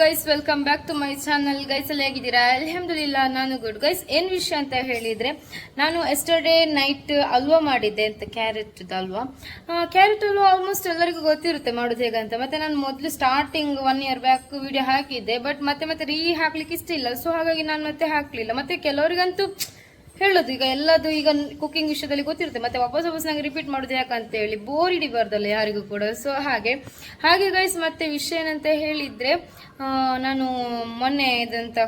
Guys welcome back to my channel guys ಅಲ್ಲಿ ಹೇಗಿದ್ದೀರಾ? ಇಲ್ಲ ನಾನು ಗುಡ್ ಗೈಸ್ ಏನ್ ವಿಷಯ ಅಂತ ಹೇಳಿದ್ರೆ, ನಾನು ಎಸ್ಟರ್ಡೇ ನೈಟ್ ಅಲ್ವಾ ಮಾಡಿದ್ದೆ ಅಂತ ಕ್ಯಾರೆಟ್ ಅಲ್ವಾ? ಕ್ಯಾರೆಟ್ ಅಲ್ವಾ ಆಲ್ಮೋಸ್ಟ್ ಎಲ್ಲರಿಗೂ ಗೊತ್ತಿರುತ್ತೆ ಮಾಡೋದು ಹೇಗಂತ ಮತ್ತೆ ನಾನು ಮೊದಲು starting one year back video ಹಾಕಿದ್ದೆ ಬಟ್ ಮತ್ತೆ ಮತ್ತೆ ರೀ ಹಾಕ್ಲಿಕ್ಕೆ ಇಷ್ಟ ಇಲ್ಲ. ಸೊ ಹಾಗಾಗಿ ನಾನು ಮತ್ತೆ ಹಾಕ್ಲಿಲ್ಲ. ಮತ್ತೆ ಕೆಲವರಿಗಂತೂ ಹೇಳೋದು. ಈಗ ಎಲ್ಲದು ಈಗ ಕುಕ್ಕಿಂಗ್ ವಿಷಯದಲ್ಲಿ ಗೊತ್ತಿರುತ್ತೆ. ಮತ್ತೆ ವಾಪಸ್ ವಾಪಸ್ ನಂಗೆ ರಿಪೀಟ್ ಮಾಡೋದು ಯಾಕಂತ ಹೇಳಿ ಬೋರ್ ಹಿಡಿಬಾರ್ದಲ್ಲ ಯಾರಿಗೂ ಕೂಡ. ಸೊ ಹಾಗೆ. ಹಾಗೆ ಗೈಸ್ ಮತ್ತೆ ವಿಷಯ ಏನಂತ ಹೇಳಿದ್ರೆ ನಾನು ಮೊನ್ನೆ ಇದಂತ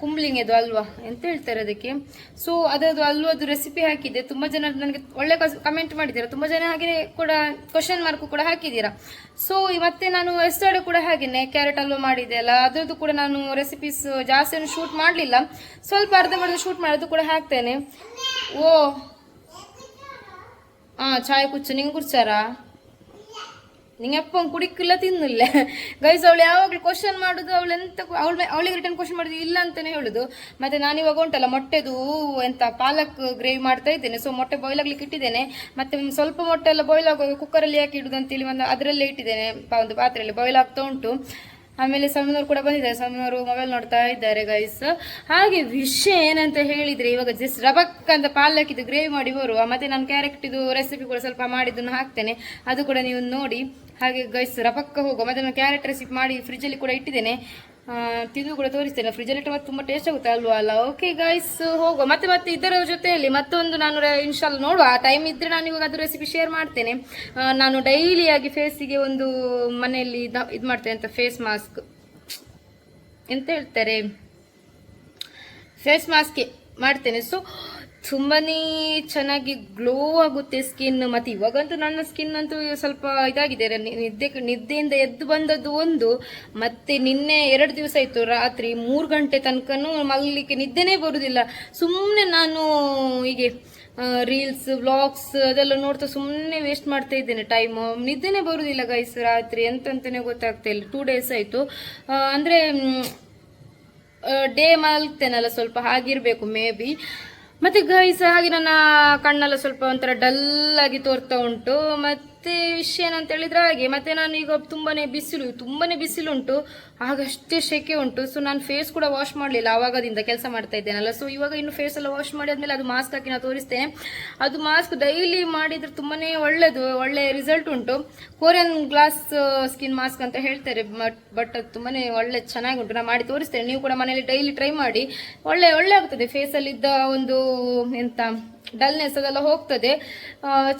ಕುಂಬ್ಲಿಂಗದು ಅಲ್ವಾ ಎಂತ ಹೇಳ್ತಾರೆ ಅದಕ್ಕೆ? ಸೊ ಅದರದ್ದು ಅಲ್ವದು ರೆಸಿಪಿ ಹಾಕಿದೆ ತುಂಬ ಜನ ನನಗೆ ಒಳ್ಳೆ ಕಮೆಂಟ್ ಮಾಡಿದ್ದೀರಾ. ತುಂಬ ಜನ ಹಾಗೆ ಕೂಡ ಕ್ವಶನ್ ಮಾರ್ಕ್ ಕೂಡ ಹಾಕಿದ್ದೀರಾ. ಸೊ ಮತ್ತೆ ನಾನು ಎಸ್ಟರ್ಡೆ ಕೂಡ ಹಾಗೇನೆ ಕ್ಯಾರೆಟ್ ಅಲ್ವಾ ಮಾಡಿದ್ದೆ ಅಲ್ಲ, ಅದರದ್ದು ಕೂಡ ನಾನು ರೆಸಿಪೀಸ್ ಜಾಸ್ತಿ ಶೂಟ್ ಮಾಡಲಿಲ್ಲ. ಸ್ವಲ್ಪ ಅರ್ಧ ಮಾಡಿದ್ರೆ ಶೂಟ್ ಮಾಡೋದು ಕೂಡ ಹಾಕ್ತೇನೆ. ಓ ಹಾಂ ಚಾಯ್ ಕುಚ್ಚು. ನಿಂಗೆ ಕುಡ್ಸಾರಾ? ನಿಂಗೆ ಅಪ್ಪ ಕುಡಿಕ್ಕಿಲ್ಲ ತಿನ್ನಿಲ್ಲ. ಗೈಸ್ ಅವಳು ಯಾವಾಗಲೂ ಕ್ವಶನ್ ಮಾಡುದು, ಅವಳು ಎಂತ ಅವಳು ಅವಳಿಗೆ ರಿಟರ್ನ್ ಕ್ವಶನ್ ಮಾಡುದು ಇಲ್ಲ ಅಂತಾನೆ ಹೇಳುದು. ಮತ್ತೆ ನಾನು ಇವಾಗ ಉಂಟಲ್ಲ, ಮೊಟ್ಟೆದು ಎಂತ ಪಾಲಕ್ ಗ್ರೇವಿ ಮಾಡ್ತಾ ಇದ್ದೇನೆ. ಸೊ ಮೊಟ್ಟೆ ಬಾಯ್ಲ್ ಆಗ್ಲಿಕ್ಕೆ ಇಟ್ಟಿದ್ದೇನೆ. ಮತ್ತೆ ಸ್ವಲ್ಪ ಮೊಟ್ಟೆ ಎಲ್ಲ ಬಾಯ್ಲ್ ಆಗುವಾಗ ಕುಕ್ಕರಲ್ಲಿ ಯಾಕೆ ಇಡುದು ಅಂತೇಳಿ ಒಂದು ಅದರಲ್ಲೇ ಇಟ್ಟಿದ್ದೇನೆ ಒಂದು ಪಾತ್ರೆಯಲ್ಲಿ ಬಾಯ್ಲ್ ಆಗ್ತಾ ಉಂಟು. ಆಮೇಲೆ ಸಮ್ಮನವ್ರು ಕೂಡ ಬಂದಿದ್ದಾರೆ. ಸ್ವಾಮಿನವರು ಮೊಬೈಲ್ ನೋಡ್ತಾ ಇದ್ದಾರೆ ಗೈಸ್ ಹಾಗೆ ವಿಷಯ ಏನಂತ ಹೇಳಿದ್ರೆ, ಇವಾಗ ಜಸ್ಟ್ ರಬಕ್ ಅಂತ ಇದು ಗ್ರೇವಿ ಮಾಡಿ ಬರುವ ಮತ್ತೆ ನಾನು ಕ್ಯಾರೆಟ್ ಇದು ರೆಸಿಪಿ ಕೂಡ ಸ್ವಲ್ಪ ಮಾಡಿದ್ದನ್ನು ಹಾಕ್ತೇನೆ. ಅದು ಕೂಡ ನೀವು ನೋಡಿ. ಹಾಗೆ ಗೈಸ್ ರಪಕ್ಕ ಹೋಗುವ. ಮತ್ತೆ ನಾನು ಕ್ಯಾರೆಟ್ ರೆಸಿಪಿ ಮಾಡಿ ಫ್ರಿಜ್ಜಲ್ಲಿ ಕೂಡ ಇಟ್ಟಿದ್ದೇನೆ. ತಿಂದು ಕೂಡ ತೋರಿಸ್ತೇನೆ. ಫ್ರಿಜ್ಜಲ್ಲಿ ಇಟ್ಟು ಮತ್ತೆ ತುಂಬ ಟೇಸ್ಟ್ ಆಗುತ್ತೆ ಅಲ್ವಾ? ಅಲ್ಲ ಓಕೆ ಗೈಸ್ ಹೋಗುವ. ಮತ್ತೆ ಮತ್ತೆ ಇದರ ಜೊತೆಯಲ್ಲಿ ಮತ್ತೊಂದು ನಾನು ಇನ್ಶಾಲ್ ನೋಡುವ. ಆ ಟೈಮ್ ಇದ್ರೆ ನಾನು ಇವಾಗ ಅದು ರೆಸಿಪಿ ಶೇರ್ ಮಾಡ್ತೇನೆ. ನಾನು ಡೈಲಿಯಾಗಿ ಫೇಸಿಗೆ ಒಂದು ಮನೆಯಲ್ಲಿ ಇದು ಮಾಡ್ತೇನೆ ಅಂತ ಫೇಸ್ ಮಾಸ್ಕ್ ಎಂತ ಹೇಳ್ತಾರೆ? ಫೇಸ್ ಮಾಸ್ಕ್ ಮಾಡ್ತೇನೆ. ಸೊ ತುಂಬಾನೇ ಚೆನ್ನಾಗಿ ಗ್ಲೋ ಆಗುತ್ತೆ ಸ್ಕಿನ್ ಮತ್ತೆ ಇವಾಗಂತೂ ನನ್ನ ಸ್ಕಿನ್ ಅಂತೂ ಸ್ವಲ್ಪ ಇದಾಗಿದೆ. ನಿದ್ದೆ, ನಿದ್ದೆಯಿಂದ ಎದ್ದು ಬಂದದ್ದು ಒಂದು, ಮತ್ತೆ ನಿನ್ನೆ ಎರಡು ದಿವಸ ಆಯ್ತು ರಾತ್ರಿ ಮೂರು ಗಂಟೆ ತನಕನೂ ಮಲಗಲಿಕ್ಕೆ ನಿದ್ದೆನೇ ಬರುದಿಲ್ಲ. ಸುಮ್ಮನೆ ನಾನು ಹೀಗೆ ರೀಲ್ಸ್ ವ್ಲಾಗ್ಸ್ ಅದೆಲ್ಲ ನೋಡ್ತಾ ಸುಮ್ಮನೆ ವೇಸ್ಟ್ ಮಾಡ್ತಾ ಇದ್ದೇನೆ ಟೈಮ್ ನಿದ್ದೆನೇ ಬರುದಿಲ್ಲ ಗೈಸ್ ರಾತ್ರಿ ಎಂತಂತಾನೆ ಗೊತ್ತಾಗ್ತಾ ಇಲ್ಲ. ಟೂ ಡೇಸ್ ಆಯ್ತು. ಅಂದ್ರೆ ಡೇ ಮಲ್ತೇನಲ್ಲ ಸ್ವಲ್ಪ ಹಾಗಿರ್ಬೇಕು ಮೇ ಬಿ ಮತ್ತೆ ಗೈಸ್ ಹಾಗೆ ನನ್ನ ಕಣ್ಣೆಲ್ಲ ಸ್ವಲ್ಪ ಒಂಥರ ಡಲ್ ಆಗಿ ತೋರ್ತಾ ಉಂಟು. ಮತ್ತೆ ವಿಷಯ ಏನಂತ ಹೇಳಿದ್ರೆ ಹಾಗೆ. ಮತ್ತೆ ನಾನು ಈಗ ತುಂಬಾನೇ ಬಿಸಿಲು, ತುಂಬಾನೇ ಬಿಸಿಲುಂಟು ಆಗಷ್ಟೇ ಶೆಕೆ ಉಂಟು. ಸೊ ನಾನು ಫೇಸ್ ಕೂಡ ವಾಶ್ ಮಾಡಲಿಲ್ಲ ಆವಾಗದಿಂದ ಕೆಲಸ ಮಾಡ್ತಾ ಇದ್ದೇನಲ್ಲ. ಸೊ ಇವಾಗ ಇನ್ನು ಫೇಸ್ ಎಲ್ಲ ವಾಶ್ ಮಾಡಿ ಆದ್ಮೇಲೆ ಅದು ಮಾಸ್ಕ್ ಹಾಕಿ ನಾನು ತೋರಿಸ್ತೇನೆ. ಅದು ಮಾಸ್ಕ್ ಡೈಲಿ ಮಾಡಿದ್ರೆ ತುಂಬಾನೇ ಒಳ್ಳೇದು, ಒಳ್ಳೆ ರಿಸಲ್ಟ್ ಉಂಟು. ಕೋರಿಯನ್ ಗ್ಲಾಸ್ ಸ್ಕಿನ್ ಮಾಸ್ಕ್ ಅಂತ ಹೇಳ್ತಾರೆ. ಬಟ್ ಬಟ್ ಅದು ತುಂಬಾನೇ ಒಳ್ಳೆ ಚೆನ್ನಾಗಿ ಉಂಟು ನಾನು ಮಾಡಿ ತೋರಿಸ್ತೇನೆ. ನೀವು ಕೂಡ ಮನೆಯಲ್ಲಿ ಡೈಲಿ ಟ್ರೈ ಮಾಡಿ. ಒಳ್ಳೆ ಒಳ್ಳೆ ಆಗ್ತದೆ. ಫೇಸಲ್ಲಿದ್ದ ಒಂದು, ಎಂತ ಡಲ್ನೆಸ್ ಅದೆಲ್ಲ ಹೋಗ್ತದೆ.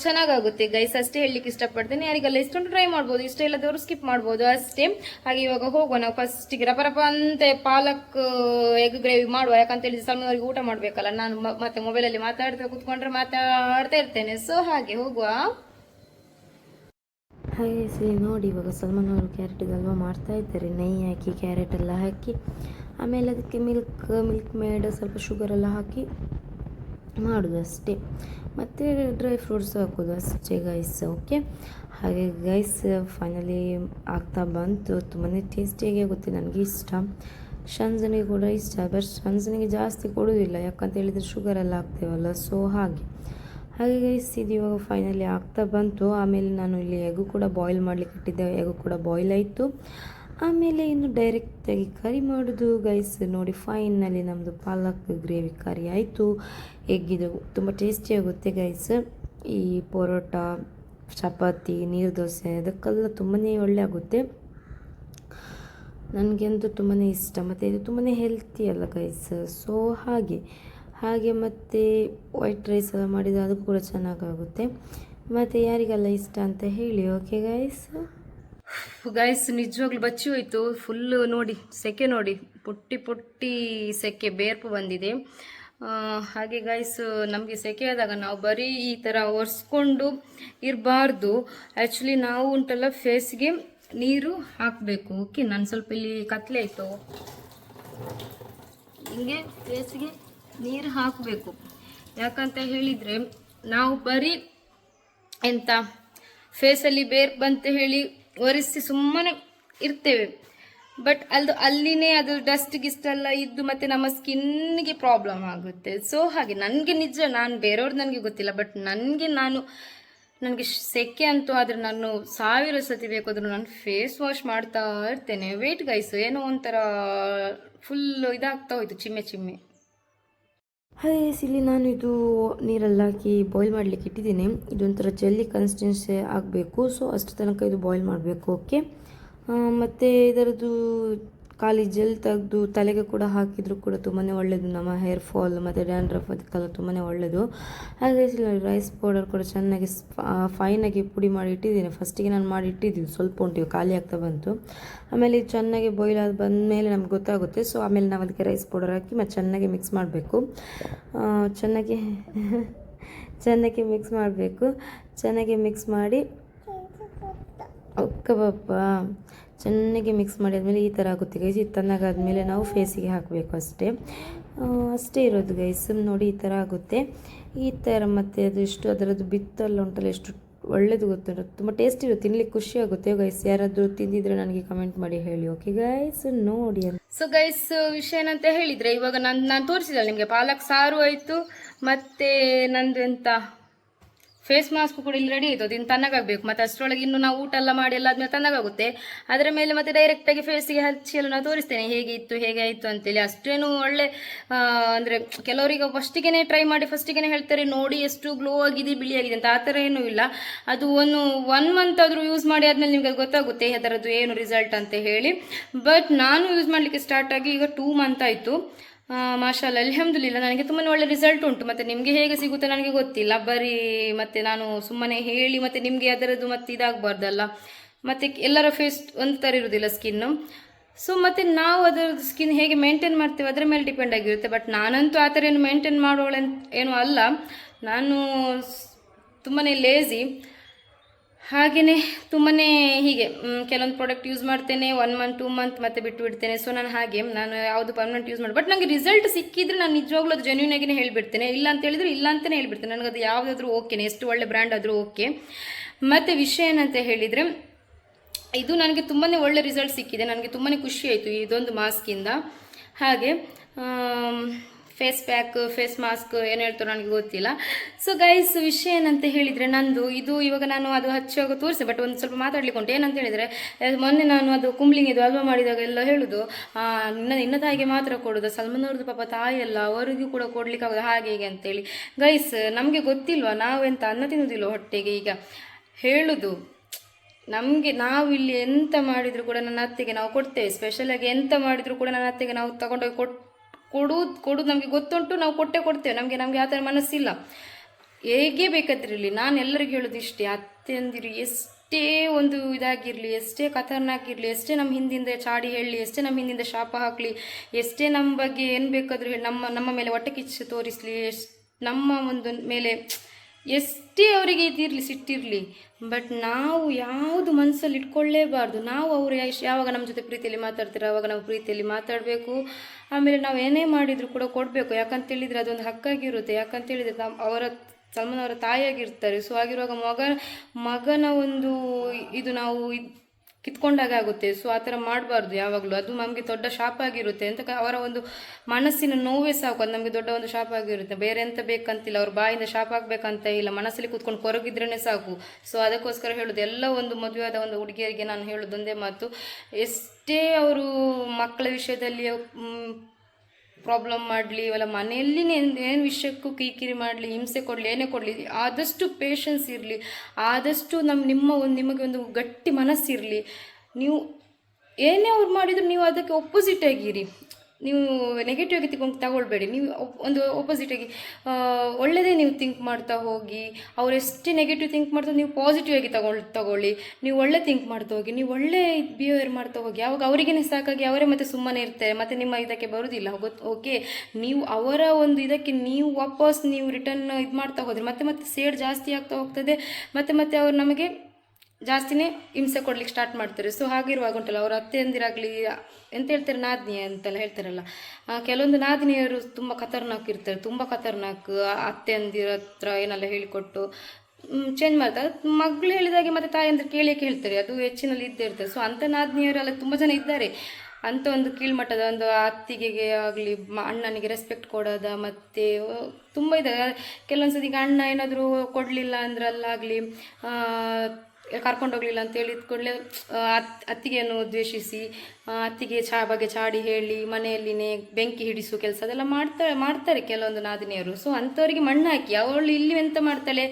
ಚೆನ್ನಾಗಾಗುತ್ತೆ ಗೈಸ್ ಅಷ್ಟೇ ಹೇಳಲಿಕ್ಕೆ ಇಷ್ಟಪಡ್ತೇನೆ. ಯಾರಿಗೆಲ್ಲ ಇಷ್ಟೊಂದು ಟ್ರೈ ಮಾಡ್ಬೋದು. ಇಷ್ಟ ಇಲ್ಲದವರು ಸ್ಕಿಪ್ ಮಾಡ್ಬೋದು ಅಷ್ಟೇ. ಹಾಗೆ ಇವಾಗ ಹೋಗುವ ನಾವು ಫಸ್ಟಿಗೆ ರಪರಪ ಅಂತೆ ಪಾಲಕ್ ಎಗ್ ಗ್ರೇವಿ ಮಾಡುವ. ಯಾಕಂತ ಹೇಳಿದ್ರೆ ಸಣ್ಣವರಿಗೆ ಊಟ ಮಾಡಬೇಕಲ್ಲ. ನಾನು ಮತ್ತೆ ಮೊಬೈಲಲ್ಲಿ ಮಾತಾಡ್ತಾ ಕೂತ್ಕೊಂಡ್ರೆ ಮಾತಾಡ್ತಾ ಇರ್ತೇನೆ. ಸೊ ಹಾಗೆ ಹೋಗುವ. ಹಾಗೆ ಸರಿ ನೋಡಿ ಇವಾಗ ಸಲ್ಮಾನ್ ಅವರು ಕ್ಯಾರೆಟ್ ಹಲ್ವಾ ಮಾಡ್ತಾ ಇದ್ದಾರೆ. ನೈ ಹಾಕಿ ಕ್ಯಾರೆಟ್ ಎಲ್ಲ ಹಾಕಿ, ಆಮೇಲೆ ಅದಕ್ಕೆ ಮಿಲ್ಕ್ ಮಿಲ್ಕ್ ಮೇಡ್ ಸ್ವಲ್ಪ ಶುಗರ್ ಎಲ್ಲ ಹಾಕಿ ಮಾಡೋದು ಅಷ್ಟೇ. ಮತ್ತು ಡ್ರೈ ಫ್ರೂಟ್ಸ್ ಹಾಕೋದು ಅಷ್ಟೇ ಗೈಸ್ ಓಕೆ ಹಾಗೆ ಗೈಸ್ ಫೈನಲಿ ಆಗ್ತಾ ಬಂತು. ತುಂಬಾ ಟೇಸ್ಟಿಯಾಗಿ ಆಗುತ್ತೆ, ನನಗೆ ಇಷ್ಟ. ಶಂಜನಿಗೆ ಕೂಡ ಇಷ್ಟ ಬಟ್ ಶಂಜನಿಗೆ ಜಾಸ್ತಿ ಕೊಡೋದಿಲ್ಲ. ಯಾಕಂತ ಹೇಳಿದರೆ ಶುಗರ್ ಎಲ್ಲ ಹಾಕ್ತೇವಲ್ಲ ಸೊ ಹಾಗೆ. ಹಾಗೆ ಗೈಸ್ ಇದು ಇವಾಗ ಫೈನಲಿ ಆಗ್ತಾ ಬಂತು. ಆಮೇಲೆ ನಾನು ಇಲ್ಲಿ ಎಗು ಕೂಡ ಬಾಯ್ಲ್ ಮಾಡಲಿಕ್ಕೆ ಇಟ್ಟಿದ್ದೆ. ಎಗು ಕೂಡ ಬಾಯ್ಲ್ ಆಯಿತು. ಆಮೇಲೆ ಇನ್ನು ಡೈರೆಕ್ಟಾಗಿ ಕರಿ ಮಾಡೋದು ಗೈಸ್ ನೋಡಿ ಫೈನಲ್ಲಿ ನಮ್ಮದು ಪಾಲಕ್ ಗ್ರೇವಿ ಕರಿ ಆಯಿತು. ಎಗ್ಗಿದು ತುಂಬ ಟೇಸ್ಟಿಯಾಗುತ್ತೆ ಗೈಸ್ ಈ ಪರೋಟ, ಚಪಾತಿ, ನೀರು ದೋಸೆ, ಅದಕ್ಕೆಲ್ಲ ತುಂಬಾ ಒಳ್ಳೆ ಆಗುತ್ತೆ. ನನಗಂತೂ ತುಂಬಾ ಇಷ್ಟ. ಮತ್ತು ಇದು ತುಂಬಾ ಹೆಲ್ತಿ ಅಲ್ಲ ಗೈಸ್ ಸೊ ಹಾಗೆ. ಹಾಗೆ ಮತ್ತು ವೈಟ್ ರೈಸ್ ಎಲ್ಲ ಮಾಡಿದರೆ ಅದು ಕೂಡ ಚೆನ್ನಾಗಾಗುತ್ತೆ. ಮತ್ತು ಯಾರಿಗೆಲ್ಲ ಇಷ್ಟ ಅಂತ ಹೇಳಿ ಓಕೆ ಗೈಸ್ ಗೈಸ್ ನಿಜವಾಗ್ಲೂ ಬಚ್ಚಿ ಹೋಯ್ತು. ಫುಲ್ ನೋಡಿ, ಸೆಕೆ ನೋಡಿ. ಪುಟ್ಟಿ ಪುಟ್ಟಿ ಸೆಕೆ, ಬೇರ್ಪು ಬಂದಿದೆ. ಹಾಗೆ ಗೈಸ್ ನಮಗೆ ಸೆಕೆ ಆದಾಗ ನಾವು ಬರೀ ಈ ಥರ ಒರೆಸ್ಕೊಂಡು ಇರಬಾರ್ದು. ಆ್ಯಕ್ಚುಲಿ ನಾವು ಉಂಟಲ್ಲ ಫೇಸ್ಗೆ ನೀರು ಹಾಕಬೇಕು. ಓಕೆ ನಾನು ಸ್ವಲ್ಪ ಇಲ್ಲಿ ಕತ್ಲೆ ಆಯಿತು. ಹಿಂಗೆ ಫೇಸ್ಗೆ ನೀರು ಹಾಕಬೇಕು. ಯಾಕಂತ ಹೇಳಿದರೆ, ನಾವು ಬರೀ ಎಂತ ಫೇಸಲ್ಲಿ ಬೇರ್ ಬಂತ ಹೇಳಿ ಒರೆಸಿ ಸುಮ್ಮನೆ ಇರ್ತೇವೆ. ಬಟ್ ಅದು ಅಲ್ಲಿನೇ ಅದು ಡಸ್ಟ್ ಗಿಸ್ಟ್ ಎಲ್ಲ ಇದ್ದು ಮತ್ತೆ ನಮ್ಮ ಸ್ಕಿನ್ಗೆ ಪ್ರಾಬ್ಲಮ್ ಆಗುತ್ತೆ. ಸೊ ಹಾಗೆ ನನಗೆ ನಿಜ ನಾನು ಬೇರೆಯವ್ರದ್ದು ನನಗೆ ಗೊತ್ತಿಲ್ಲ ಬಟ್ ನನಗೆ ನಾನು, ನನಗೆ ಸೆಕೆ ಅಂತೂ ಆದರೆ ನಾನು ಸಾವಿರ ಸತಿ ಬೇಕಾದರೂ ನಾನು ಫೇಸ್ ವಾಶ್ ಮಾಡ್ತಾ ಇರ್ತೇನೆ. ವೆಯ್ಟ್ ಗೈಸ್ ಏನೋ ಒಂಥರ ಫುಲ್ ಇದಾಗ್ತಾ ಹೋಯ್ತು, ಚಿಮ್ಮೆ ಚಿಮ್ಮೆ. ಹಾಗೆ ಇಲ್ಲಿ ನಾನು ಇದು ನೀರಲ್ಲಿ ಹಾಕಿ ಬಾಯ್ಲ್ ಮಾಡಲಿಕ್ಕೆ ಇಟ್ಟಿದ್ದೀನಿ. ಇದೊಂಥರ ಜಲ್ಲಿ ಕನ್ಸಿಸ್ಟೆನ್ಸಿ ಆಗಬೇಕು. ಸೊ ಅಷ್ಟು ತನಕ ಇದು ಬಾಯ್ಲ್ ಮಾಡಬೇಕು ಓಕೆ ಮತ್ತು ಇದರದ್ದು ಖಾಲಿ ಜೆಲ್ ತೆಗೆದು ತಲೆಗೆ ಕೂಡ ಹಾಕಿದರೂ ಕೂಡ ತುಂಬಾ ಒಳ್ಳೆಯದು ನಮ್ಮ ಹೇರ್ ಫಾಲ್ ಮತ್ತು ಡ್ಯಾಂಡ್ರಫ್ ಅದಕ್ಕೆಲ್ಲ ತುಂಬಾ ಒಳ್ಳೆಯದು ಹಾಗೆ ರೈಸ್ ಪೌಡರ್ ಕೂಡ ಚೆನ್ನಾಗಿ ಫೈನಾಗಿ ಪುಡಿ ಮಾಡಿ ಇಟ್ಟಿದ್ದೀನಿ. ಫಸ್ಟಿಗೆ ನಾನು ಮಾಡಿ ಇಟ್ಟಿದ್ದೀನಿ. ಸ್ವಲ್ಪ ಉಂಟು ಖಾಲಿ ಆಗ್ತಾ ಬಂತು. ಆಮೇಲೆ ಚೆನ್ನಾಗಿ ಬಾಯ್ಲ್ ಆಗಿ ಬಂದಮೇಲೆ ನಮ್ಗೆ ಗೊತ್ತಾಗುತ್ತೆ. ಸೊ ಆಮೇಲೆ ನಾವು ಅದಕ್ಕೆ ರೈಸ್ ಪೌಡರ್ ಹಾಕಿ ಮತ್ತು ಚೆನ್ನಾಗಿ ಮಿಕ್ಸ್ ಮಾಡಬೇಕು. ಚೆನ್ನಾಗಿ ಚೆನ್ನಾಗಿ ಮಿಕ್ಸ್ ಮಾಡಬೇಕು. ಚೆನ್ನಾಗಿ ಮಿಕ್ಸ್ ಮಾಡಿ ಅಕ್ಕಪ್ಪ ಪಾಪ ಚೆನ್ನಾಗಿ ಮಿಕ್ಸ್ ಮಾಡಿ ಆದಮೇಲೆ ಈ ಥರ ಆಗುತ್ತೆ ಗೈಸ್ ಈ ತಣ್ಣಗಾದ್ಮೇಲೆ ನಾವು ಫೇಸಿಗೆ ಹಾಕಬೇಕು ಅಷ್ಟೇ. ಅಷ್ಟೇ ಇರೋದು ಗೈಸ್ ನೋಡಿ ಈ ಥರ ಆಗುತ್ತೆ. ಈ ಥರ ಮತ್ತು ಅದು ಎಷ್ಟು ಅದರದ್ದು ಬಿತ್ತಲ್ಲ ಉಂಟಲ್ಲ ಎಷ್ಟು ಒಳ್ಳೇದು ಗೊತ್ತಿರೋದು ತುಂಬ ಟೇಸ್ಟ್ ಇರುತ್ತೆ, ತಿನ್ಲಿಕ್ಕೆ ಖುಷಿ ಆಗುತ್ತೆ ಗೈಸ್ ಯಾರಾದರೂ ತಿಂದಿದ್ರೆ ನನಗೆ ಕಮೆಂಟ್ ಮಾಡಿ ಹೇಳಿ ಓಕೆ ಗೈಸ್ ನೋಡಿ ಸೊ ಗೈಸ್ ವಿಷಯ ಏನಂತ ಹೇಳಿದರೆ ಇವಾಗ ನಾನು ನಾನು ತೋರಿಸಿದಲ್ಲ ನಿಮಗೆ. ಪಾಲಕ್ ಸಾರು ಆಯಿತು, ಮತ್ತು ನಂದು ಫೇಸ್ ಮಾಸ್ಕ್ ಕೂಡ ಇಲ್ಲಿ ರೆಡಿ ಆಯಿತು ಇನ್ನು ತಣ್ಣಗಾಗಬೇಕು. ಮತ್ತೆ ಅಷ್ಟರೊಳಗೆ ಇನ್ನು ನಾವು ಊಟ ಎಲ್ಲ ಮಾಡಿ ಎಲ್ಲ ಆದ್ಮೇಲೆ ತಣ್ಣಗಾಗುತ್ತೆ. ಅದರ ಮೇಲೆ ಮತ್ತೆ ಡೈರೆಕ್ಟಾಗಿ ಫೇಸಿಗೆ ಹಚ್ಚಿ ನಾನು ತೋರಿಸ್ತೇನೆ. ಹೇಗೆ ಇತ್ತು, ಹೇಗೆ ಆಯಿತು ಅಂತೇಳಿ. ಅಷ್ಟೇನು ಒಳ್ಳೆ ಅಂದರೆ ಅಂದ್ರೆ ಕೆಲವರಿಗೆ ಫಸ್ಟಿಗೆ ಟ್ರೈ ಮಾಡಿ ಫಸ್ಟಿಗೆ ಹೇಳ್ತಾರೆ, ನೋಡಿ ಎಷ್ಟು ಗ್ಲೋ ಆಗಿದೆ ಬಿಳಿ ಆಗಿದೆ ಅಂತ. ಆ ಥರ ಏನೂ ಇಲ್ಲ. ಅದು ಒಂದು ಒನ್ ಮಂತ್ ಆದರೂ ಯೂಸ್ ಮಾಡಿ ಆದ್ಮೇಲೆ ನಿಮಗೆ ಗೊತ್ತಾಗುತ್ತೆ, ಅದರದ್ದು ಏನು ರಿಸಲ್ಟ್ ಅಂತ ಹೇಳಿ. ಬಟ್ ನಾನು ಯೂಸ್ ಮಾಡಲಿಕ್ಕೆ ಸ್ಟಾರ್ಟ್ ಆಗಿ ಈಗ ಟೂ ಮಂತ್ ಆಯಿತು. ಮಾಷಾಲ್ಲ ಅಲ್ಹಮ್ದುಲಿಲ್ಲ, ನನಗೆ ತುಂಬಾ ಒಳ್ಳೆ ರಿಸಲ್ಟ್ ಉಂಟು. ಮತ್ತೆ ನಿಮಗೆ ಹೇಗೆ ಸಿಗುತ್ತೆ ನನಗೆ ಗೊತ್ತಿಲ್ಲ. ಬರೀ ಮತ್ತೆ ನಾನು ಸುಮ್ಮನೆ ಹೇಳಿ, ಮತ್ತೆ ನಿಮಗೆ ಅದರದ್ದು ಮತ್ತೆ ಇದಾಗಬಾರ್ದಲ್ಲ. ಮತ್ತೆ ಎಲ್ಲರ ಫೇಸ್ ಒಂದು ಥರ ಇರೋದಿಲ್ಲ ಸ್ಕಿನ್ನು ಸೊ ಮತ್ತೆ ನಾವು ಅದರದ್ದು ಸ್ಕಿನ್ ಹೇಗೆ ಮೇಂಟೈನ್ ಮಾಡ್ತೇವೆ, ಅದರ ಮೇಲೆ ಡಿಪೆಂಡ್ ಆಗಿರುತ್ತೆ. ಬಟ್ ನಾನಂತೂ ಆ ಥರ ಏನು ಮೇಂಟೈನ್ ಮಾಡೋಳೆ ಏನು ಅಲ್ಲ. ನಾನು ತುಂಬಾ ಲೇಝಿ ಹಾಗೆಯೇ ತುಂಬಾ ಹೀಗೆ ಕೆಲವೊಂದು ಪ್ರಾಡಕ್ಟ್ ಯೂಸ್ ಮಾಡ್ತೇನೆ ಒನ್ ಮಂತ್ ಟೂ ಮಂತ್ ಮತ್ತೆ ಬಿಟ್ಟು ಬಿಡ್ತೇನೆ ಸೊ ನಾನು ಹಾಗೆ, ನಾನು ಯಾವುದು ಪರ್ಮನೆಂಟ್ ಯೂಸ್ ಮಾಡಿ ಬಟ್ ನನಗೆ ರಿಸಲ್ಟ್ ಸಿಕ್ಕಿದ್ರೆ ನಾನು ನಿಜವಾಗ್ಲೂ ಅದು ಜೆನ್ಯೂನ್ ಆಗಿನೇ ಹೇಳಿಬಿಡ್ತೇನೆ. ಇಲ್ಲ ಅಂತ ಹೇಳಿದ್ರೆ ಇಲ್ಲ ಅಂತಲೇ ಹೇಳ್ಬಿಡ್ತೇನೆ. ನನಗೆ ಅದು ಯಾವುದಾದ್ರೂ ಓಕೆನೆ ಎಷ್ಟು ಒಳ್ಳೆ ಬ್ರ್ಯಾಂಡ್ ಆದರೂ ಓಕೆ ಮತ್ತು ವಿಷಯ ಏನಂತ ಹೇಳಿದರೆ, ಇದು ನನಗೆ ತುಂಬಾ ಒಳ್ಳೆ ರಿಸಲ್ಟ್ ಸಿಕ್ಕಿದೆ. ನನಗೆ ತುಂಬಾ ಖುಷಿ ಆಯಿತು ಇದೊಂದು ಮಾಸ್ಕಿಂದ ಹಾಗೆ ಫೇಸ್ ಪ್ಯಾಕ್ ಫೇಸ್ ಮಾಸ್ಕ್ ಏನು ಹೇಳ್ತಾರೋ ನನಗೆ ಗೊತ್ತಿಲ್ಲ. ಸೊ ಗೈಸ್ ವಿಷಯ ಏನಂತ ಹೇಳಿದರೆ ನಂದು ಇದು ಇವಾಗ ನಾನು ಅದು ಹಚ್ಚುವಾಗ ತೋರಿಸಿ ಬಟ್ ಒಂದು ಸ್ವಲ್ಪ ಮಾತಾಡ್ಲಿಕ್ಕೆ ಉಂಟು. ಏನಂತ ಹೇಳಿದರೆ ಮೊನ್ನೆ ನಾನು ಅದು ಕುಂಬ್ಲಿಂಗಿದ್ದು ಅಲ್ವಾ ಮಾಡಿದಾಗ ಎಲ್ಲ ಹೇಳುದು ನಿನ್ನ ನಿನ್ನ ತಾಯಿಗೆ ಮಾತ್ರ ಕೊಡೋದು ಸಲ್ಮಾನ್ ಅವ್ರದ್ದು ಪಾಪ ತಾಯಿ ಅಲ್ಲ, ಅವರಿಗೂ ಕೂಡ ಕೊಡ್ಲಿಕ್ಕೆ ಆಗೋದು, ಹಾಗೆ ಹೀಗೆ ಅಂತೇಳಿ. ಗೈಸ್ ನಮಗೆ ಗೊತ್ತಿಲ್ವಾ, ನಾವೆಂತ ಅನ್ನ ತಿನ್ನೋದಿಲ್ಲ ಹೊಟ್ಟೆಗೆ ಈಗ? ಹೇಳುದು, ನಮಗೆ ನಾವು ಇಲ್ಲಿ ಎಂತ ಮಾಡಿದರೂ ಕೂಡ ನನ್ನ ಅತ್ತೆಗೆ ನಾವು ಕೊಡ್ತೇವೆ. ಸ್ಪೆಷಲಾಗಿ ಎಂತ ಮಾಡಿದರೂ ಕೂಡ ನನ್ನ ಅತ್ತೆಗೆ ನಾವು ತಗೊಂಡೋಗಿ ಕೊಟ್ ಕೊಡುದು ಕೊಡುದು ನಮಗೆ ಗೊತ್ತುಂಟು, ನಾವು ಕೊಟ್ಟೆ ಕೊಡ್ತೇವೆ. ನಮಗೆ ನಮಗೆ ಆ ಥರ ಮನಸ್ಸಿಲ್ಲ. ಹೇಗೆ ಬೇಕಾದ್ರಿರಲಿ, ನಾನು ಎಲ್ಲರಿಗೂ ಹೇಳೋದು ಇಷ್ಟೇ, ಅತ್ತೆಂದಿರು ಎಷ್ಟೇ ಒಂದು ಇದಾಗಿರಲಿ, ಎಷ್ಟೇ ಇರಲಿ ಎಷ್ಟೇ ನಮ್ಮ ಹಿಂದಿಂದ ಚಾಡಿ ಹೇಳಲಿ ಎಷ್ಟೇ ನಮ್ಮ ಹಿಂದಿಂದ ಶಾಪ ಹಾಕಲಿ, ಎಷ್ಟೇ ನಮ್ಮ ಬಗ್ಗೆ ಏನು ಬೇಕಾದರೂ ಹೇಳಿ, ನಮ್ಮ ನಮ್ಮ ಮೇಲೆ ಒಟ್ಟ ಕಿಚ್ಚು ತೋರಿಸಲಿ, ಎಷ್ಟು ನಮ್ಮ ಒಂದು ಮೇಲೆ ಎಷ್ಟೇ ಅವರಿಗೆ ಇದಿರಲಿ ಸಿಟ್ಟಿರಲಿ ಬಟ್ ನಾವು ಯಾವುದು ಮನಸ್ಸಲ್ಲಿ ಇಟ್ಕೊಳ್ಳೇಬಾರ್ದು. ನಾವು ಅವರು ಯಾವಾಗ ನಮ್ಮ ಜೊತೆ ಪ್ರೀತಿಯಲ್ಲಿ ಮಾತಾಡ್ತಾರೆ ಅವಾಗ ನಾವು ಪ್ರೀತಿಯಲ್ಲಿ ಮಾತಾಡಬೇಕು. ಆಮೇಲೆ ನಾವು ಏನೇ ಮಾಡಿದರೂ ಕೂಡ ಕೊಡಬೇಕು. ಯಾಕಂತೇಳಿದರೆ ಅದೊಂದು ಹಕ್ಕಾಗಿರುತ್ತೆ. ಯಾಕಂತೇಳಿದರೆ ನಮ್ಮ ಅವರ ಸಲ್ಮಾನ್ ಅವರ ತಾಯಿಯಾಗಿರ್ತಾರೆ. ಸೊ ಆಗಿರುವಾಗ ಮಗ ಮಗನ ಒಂದು ಇದು ನಾವು ಕಿತ್ಕೊಂಡಾಗ ಆಗುತ್ತೆ. ಸೊ ಆ ಥರ ಮಾಡಬಾರ್ದು ಯಾವಾಗಲೂ. ಅದು ನಮಗೆ ದೊಡ್ಡ ಶಾಪ್ ಆಗಿರುತ್ತೆ. ಅಂತ ಅವರ ಒಂದು ಮನಸ್ಸಿನ ನೋವೇ ಸಾಕು. ಅದು ನಮಗೆ ದೊಡ್ಡ ಒಂದು ಶಾಪ್ ಆಗಿರುತ್ತೆ. ಬೇರೆ ಎಂತ ಬೇಕಂತಿಲ್ಲ. ಅವ್ರ ಬಾಯಿಂದ ಶಾಪ ಆಗಬೇಕಂತ ಇಲ್ಲ. ಮನಸ್ಸಲ್ಲಿ ಕೂತ್ಕೊಂಡು ಕೊರಗಿದ್ರೇ ಸಾಕು. ಸೊ ಅದಕ್ಕೋಸ್ಕರ ಹೇಳೋದು, ಎಲ್ಲ ಒಂದು ಮದುವೆಯಾದ ಒಂದು ಹುಡುಗಿಯರಿಗೆ ನಾನು ಹೇಳೋದೊಂದೇ ಮಾತು. ಎಷ್ಟೇ ಅವರು ಮಕ್ಕಳ ವಿಷಯದಲ್ಲಿ ಪ್ರಾಬ್ಲಮ್ ಮಾಡಲಿ, ಇವೆಲ್ಲ ಮನೆಯಲ್ಲಿ ಏನು ವಿಷಯಕ್ಕೂ ಕಿರಿಕಿರಿ ಮಾಡಲಿ, ಹಿಂಸೆ ಕೊಡಲಿ, ಏನೇ ಕೊಡಲಿ, ಆದಷ್ಟು ಪೇಷನ್ಸ್ ಇರಲಿ, ಆದಷ್ಟು ನಮ್ಮ ನಿಮ್ಮ ಒಂದು, ನಿಮಗೆ ಒಂದು ಗಟ್ಟಿ ಮನಸ್ಸಿರಲಿ. ನೀವು ಏನೇ ಅವ್ರು ಮಾಡಿದ್ರು ನೀವು ಅದಕ್ಕೆ ಒಪ್ಪೋಸಿಟ್ ಆಗಿರಿ. ನೀವು ನೆಗೆಟಿವ್ ಆಗಿ ತಗೊಂಡು ತಗೊಳ್ಬೇಡಿ. ನೀವು ಒಂದು ಆಪೋಸಿಟ್ ಆಗಿ ಆ, ಒಳ್ಳೆಯದೇ ನೀವು ಥಿಂಕ್ ಮಾಡ್ತಾ ಹೋಗಿ ಅವ್ರು ಎಷ್ಟೇ ನೆಗೆಟಿವ್ ಥಿಂಕ್ ಮಾಡ್ತಾರೆ ನೀವು ಪಾಸಿಟಿವ್ ಆಗಿ ತಗೊಳ್ ತಗೊಳ್ಳಿ. ನೀವು ಒಳ್ಳೆ ಥಿಂಕ್ ಮಾಡ್ತಾ ಹೋಗಿ ನೀವು ಒಳ್ಳೆ ಬಿಹೇವಿಯರ್ ಮಾಡ್ತಾ ಹೋಗಿ. ಅವಾಗ ಅವರಿಗೇನೆ ಸಾಕಾಗಿ ಅವರೇ ಮತ್ತೆ ಸುಮ್ಮನೆ ಇರ್ತಾರೆ ಮತ್ತೆ ನಿಮ್ಮ ಇದಕ್ಕೆ ಬರುವುದಿಲ್ಲ ಗೊತ್ತು ಓಕೆ ನೀವು ಅವರ ಒಂದು ಇದಕ್ಕೆ ನೀವು ವಾಪಸ್ ನೀವು ರಿಟರ್ನ್ ಇದು ಮಾಡ್ತಾ ಹೋದ್ರೆ. ಮತ್ತೆ ಮತ್ತೆ ಸೇಡ್ ಜಾಸ್ತಿ ಆಗ್ತಾ ಹೋಗ್ತದೆ. ಮತ್ತೆ ಮತ್ತೆ ಅವ್ರು ನಮಗೆ ಜಾಸ್ತಿನೇ ಹಿಂಸೆ ಕೊಡ್ಲಿಕ್ಕೆ ಸ್ಟಾರ್ಟ್ ಮಾಡ್ತಾರೆ. ಸೊ ಹಾಗಿರುವಾಗ ಉಂಟಲ್ಲ, ಅವ್ರ ಅತ್ತೆಯಂದಿರಾಗಲಿ ಎಂತ ಹೇಳ್ತಾರೆ ನಾದಿನಿ ಅಂತೆಲ್ಲ ಹೇಳ್ತಾರಲ್ಲ. ಕೆಲವೊಂದು ನಾದಿನಿಯರು ತುಂಬ ಖತರ್ನಾಕ್ ಇರ್ತಾರೆ, ತುಂಬ ಖತರ್ನಾಕ್. ಅತ್ತೆಯಂದಿರ ಹತ್ರ ಏನೆಲ್ಲ ಹೇಳಿಕೊಟ್ಟು ಚೇಂಜ್ ಮಾಡ್ತಾರೆ. ಮಗಳು ಹೇಳಿದಾಗೆ ಮತ್ತೆ ತಾಯಿ ಅಂದ್ರೆ ಕೇಳಿ ಹೇಳ್ತಾರೆ ಅದು ಹೆಚ್ಚಿನಲ್ಲಿ ಇದ್ದೇ ಇರ್ತದೆ. ಸೊ ಅಂಥ ನಾದಿನಿಯರೆಲ್ಲ ತುಂಬ ಜನ ಇದ್ದಾರೆ. ಅಂತ ಒಂದು ಕೀಳ್ಮಟ್ಟದ ಒಂದು ಅತ್ತಿಗೆಗೆ ಆಗಲಿ ಅಣ್ಣನಿಗೆ ರೆಸ್ಪೆಕ್ಟ್ ಕೊಡೋದ, ಮತ್ತು ತುಂಬ ಇದೆ ಕೆಲವೊಂದ್ಸತಿ ಈಗ ಅಣ್ಣ ಏನಾದರೂ ಕೊಡಲಿಲ್ಲ ಅಂದ್ರಲ್ಲಾಗಲಿ ಕರ್ಕೊಂಡು ಹೋಗ್ಲಿಲ್ಲ ಅಂತ ಹೇಳಿದ ಕೂಡಲೇ ಅತ್ತಿಗೆಯನ್ನು ದ್ವೇಷಿಸಿ ಅತ್ತಿಗೆ ಚಾ ಬಗ್ಗೆ ಚಾಡಿ ಹೇಳಿ ಮನೆಯಲ್ಲಿನೇ ಬೆಂಕಿ ಹಿಡಿಸು ಕೆಲಸ ಅದೆಲ್ಲ ಮಾಡ್ತಾರೆ ಮಾಡ್ತಾರೆ ಕೆಲವೊಂದು ನಾದಿನಿಯರು. ಸೊ ಅಂಥವರಿಗೆ ಮಣ್ಣು ಹಾಕಿ, ಅವಳು ಇಲ್ಲಿ ಎಂತ ಮಾಡ್ತಾಳೆ?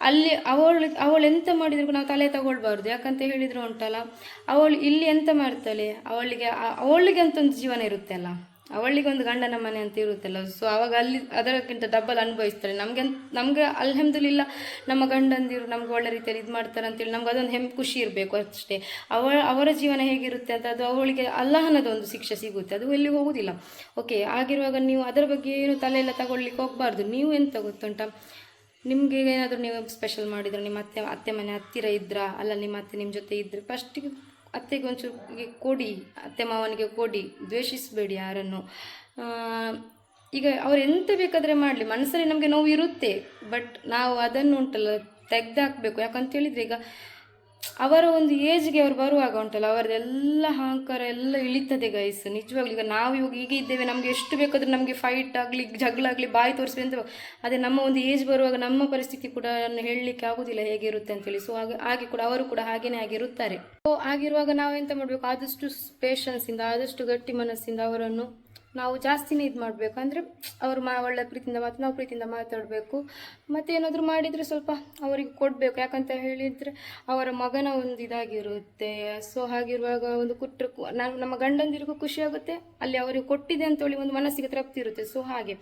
ಅಲ್ಲಿ ಅವಳು ಅವಳು ಎಂತ ಮಾಡಿದ್ರು ನಾವು ತಲೆ ತಗೊಳ್ಬಾರ್ದು. ಯಾಕಂತ ಹೇಳಿದ್ರು ಉಂಟಲ್ಲ? ಅವಳು ಇಲ್ಲಿ ಎಂತ ಮಾಡ್ತಾಳೆ? ಅವಳಿಗೆ ಅವಳಿಗೆ ಅಂತ ಒಂದು ಜೀವನ ಇರುತ್ತೆ ಅಲ್ಲ ಅವಳಿಗೆ ಒಂದು ಗಂಡನ ಮನೆ ಅಂತ ಇರುತ್ತಲ್ಲ. ಸೊ ಅವಾಗ ಅಲ್ಲಿ, ಅದಕ್ಕಿಂತ ಡಬ್ಬಲ್ ಅನುಭವಿಸ್ತಾರೆ. ನಮಗೆ ನಮಗೆ ಅಲ್ಹಮ್ದುಲಿಲ್ಲ, ನಮ್ಮ ಗಂಡಂದಿರು ನಮ್ಗೆ ಒಳ್ಳೆ ರೀತಿಯಲ್ಲಿ ಇದು ಮಾಡ್ತಾರೆ ಅಂತೇಳಿ ನಮ್ಗೆ ಅದೊಂದು ಹೆಮ್ಮೆ, ಖುಷಿ ಇರಬೇಕು ಅಷ್ಟೇ. ಅವಳ ಅವರ ಜೀವನ ಹೇಗಿರುತ್ತೆ ಅಂತ ಅದು ಅವಳಿಗೆ ಅಲ್ಲಹನದ ಒಂದು ಶಿಕ್ಷೆ ಸಿಗುತ್ತೆ. ಅದು ಎಲ್ಲಿ ಹೋಗುದಿಲ್ಲ. ಓಕೆ ಆಗಿರುವಾಗ ನೀವು ಅದರ ಬಗ್ಗೆ ಏನು ತಲೆ ಎಲ್ಲ ತಗೊಳ್ಲಿಕ್ಕೆ ಹೋಗಬಾರ್ದು. ನೀವು ಎಂತ ಗೊತ್ತುಂಟ? ನಿಮಗೆ ಏನಾದರೂ ನೀವು ಸ್ಪೆಷಲ್ ಮಾಡಿದ್ರೆ ನಿಮ್ಮ ಅತ್ತೆ ಅತ್ತೆ ಮನೆ ಹತ್ತಿರ ಇದ್ರಾ? ಅಲ್ಲ ನಿಮ್ಮ ಅತ್ತೆ ನಿಮ್ಮ ಜೊತೆ ಇದ್ರೆ? ಫಸ್ಟಿಗೆ ಅತ್ತೆಗೆ ಒಂಚೂರು ಗೆ ಕೊಡಿ ಅತ್ತೆ ಮಾವನಿಗೆ ಕೊಡಿ, ದ್ವೇಷಿಸಬೇಡಿ ಯಾರನ್ನು. ಈಗ ಅವ್ರು ಎಂತ ಬೇಕಾದರೆ ಮಾಡಲಿ, ಮನಸ್ಸಲ್ಲಿ ನಮಗೆ ನೋವು ಇರುತ್ತೆ ಬಟ್ ನಾವು ಅದನ್ನು ಉಂಟಲ್ಲ ತೆಗ್ದಾಕ್ಬೇಕು. ಯಾಕಂತ ಹೇಳಿದ್ರೆ ಈಗ ಅವರ ಒಂದು ಏಜ್ಗೆ ಅವರು ಬರುವಾಗ ಉಂಟಲ್ಲ, ಅವರದೆಲ್ಲ ಅಹಂಕಾರ ಎಲ್ಲ ಇಳಿತದೆ ಗೈಸ್ ನಿಜವಾಗ್ಲೂ ಈಗ ನಾವು ಇವಾಗ ಈಗ ಇದ್ದೇವೆ, ನಮಗೆ ಎಷ್ಟು ಬೇಕಾದರೂ ನಮಗೆ ಫೈಟ್ ಆಗಲಿ, ಜಗಳ ಆಗಲಿ, ಬಾಯಿ ತೋರಿಸ್ಬೇಕು ಅಂತ ಅದೇ ನಮ್ಮ ಒಂದು ಏಜ್ ಬರುವಾಗ ನಮ್ಮ ಪರಿಸ್ಥಿತಿ ಕೂಡ ಹೇಳಲಿಕ್ಕೆ ಆಗೋದಿಲ್ಲ ಹೇಗಿರುತ್ತೆ ಅಂತೇಳಿ ಸೊ ಹಾಗೆ ಹಾಗೆ ಕೂಡ ಅವರು ಕೂಡ ಹಾಗೇನೇ ಆಗಿರುತ್ತಾರೆ ಸೊ ಆಗಿರುವಾಗ ನಾವು ಎಂತ ಮಾಡಬೇಕು? ಆದಷ್ಟು ಪೇಷನ್ಸಿಂದ ಆದಷ್ಟು ಗಟ್ಟಿ ಮನಸ್ಸಿಂದ ಅವರನ್ನು ನಾವು ಜಾಸ್ತಿನೇ ಇದು ಮಾಡಬೇಕು. ಅಂದರೆ ಅವರು ಮಾ, ಒಳ್ಳೆ ಪ್ರೀತಿಯಿಂದ ಮಾತು, ನಾವು ಪ್ರೀತಿಯಿಂದ ಮಾತಾಡಬೇಕು. ಮತ್ತು ಏನಾದರೂ ಮಾಡಿದರೆ ಸ್ವಲ್ಪ ಅವರಿಗೆ ಕೊಡಬೇಕು. ಯಾಕಂತ ಹೇಳಿದರೆ ಅವರ ಮಗನ ಒಂದು ಇದಾಗಿರುತ್ತೆ. ಸೊ ಹಾಗಿರುವಾಗ ಒಂದು ಕುಟ್ರ ನಾನು, ನಮ್ಮ ಗಂಡಂದಿರಿಗೂ ಖುಷಿ ಆಗುತ್ತೆ. ಅಲ್ಲಿ ಅವರಿಗೆ ಕೊಟ್ಟಿದೆ ಅಂತೇಳಿ ಒಂದು ಮನಸ್ಸಿಗೆ ತೃಪ್ತಿ ಇರುತ್ತೆ. ಸೊ ಹಾಗೆ.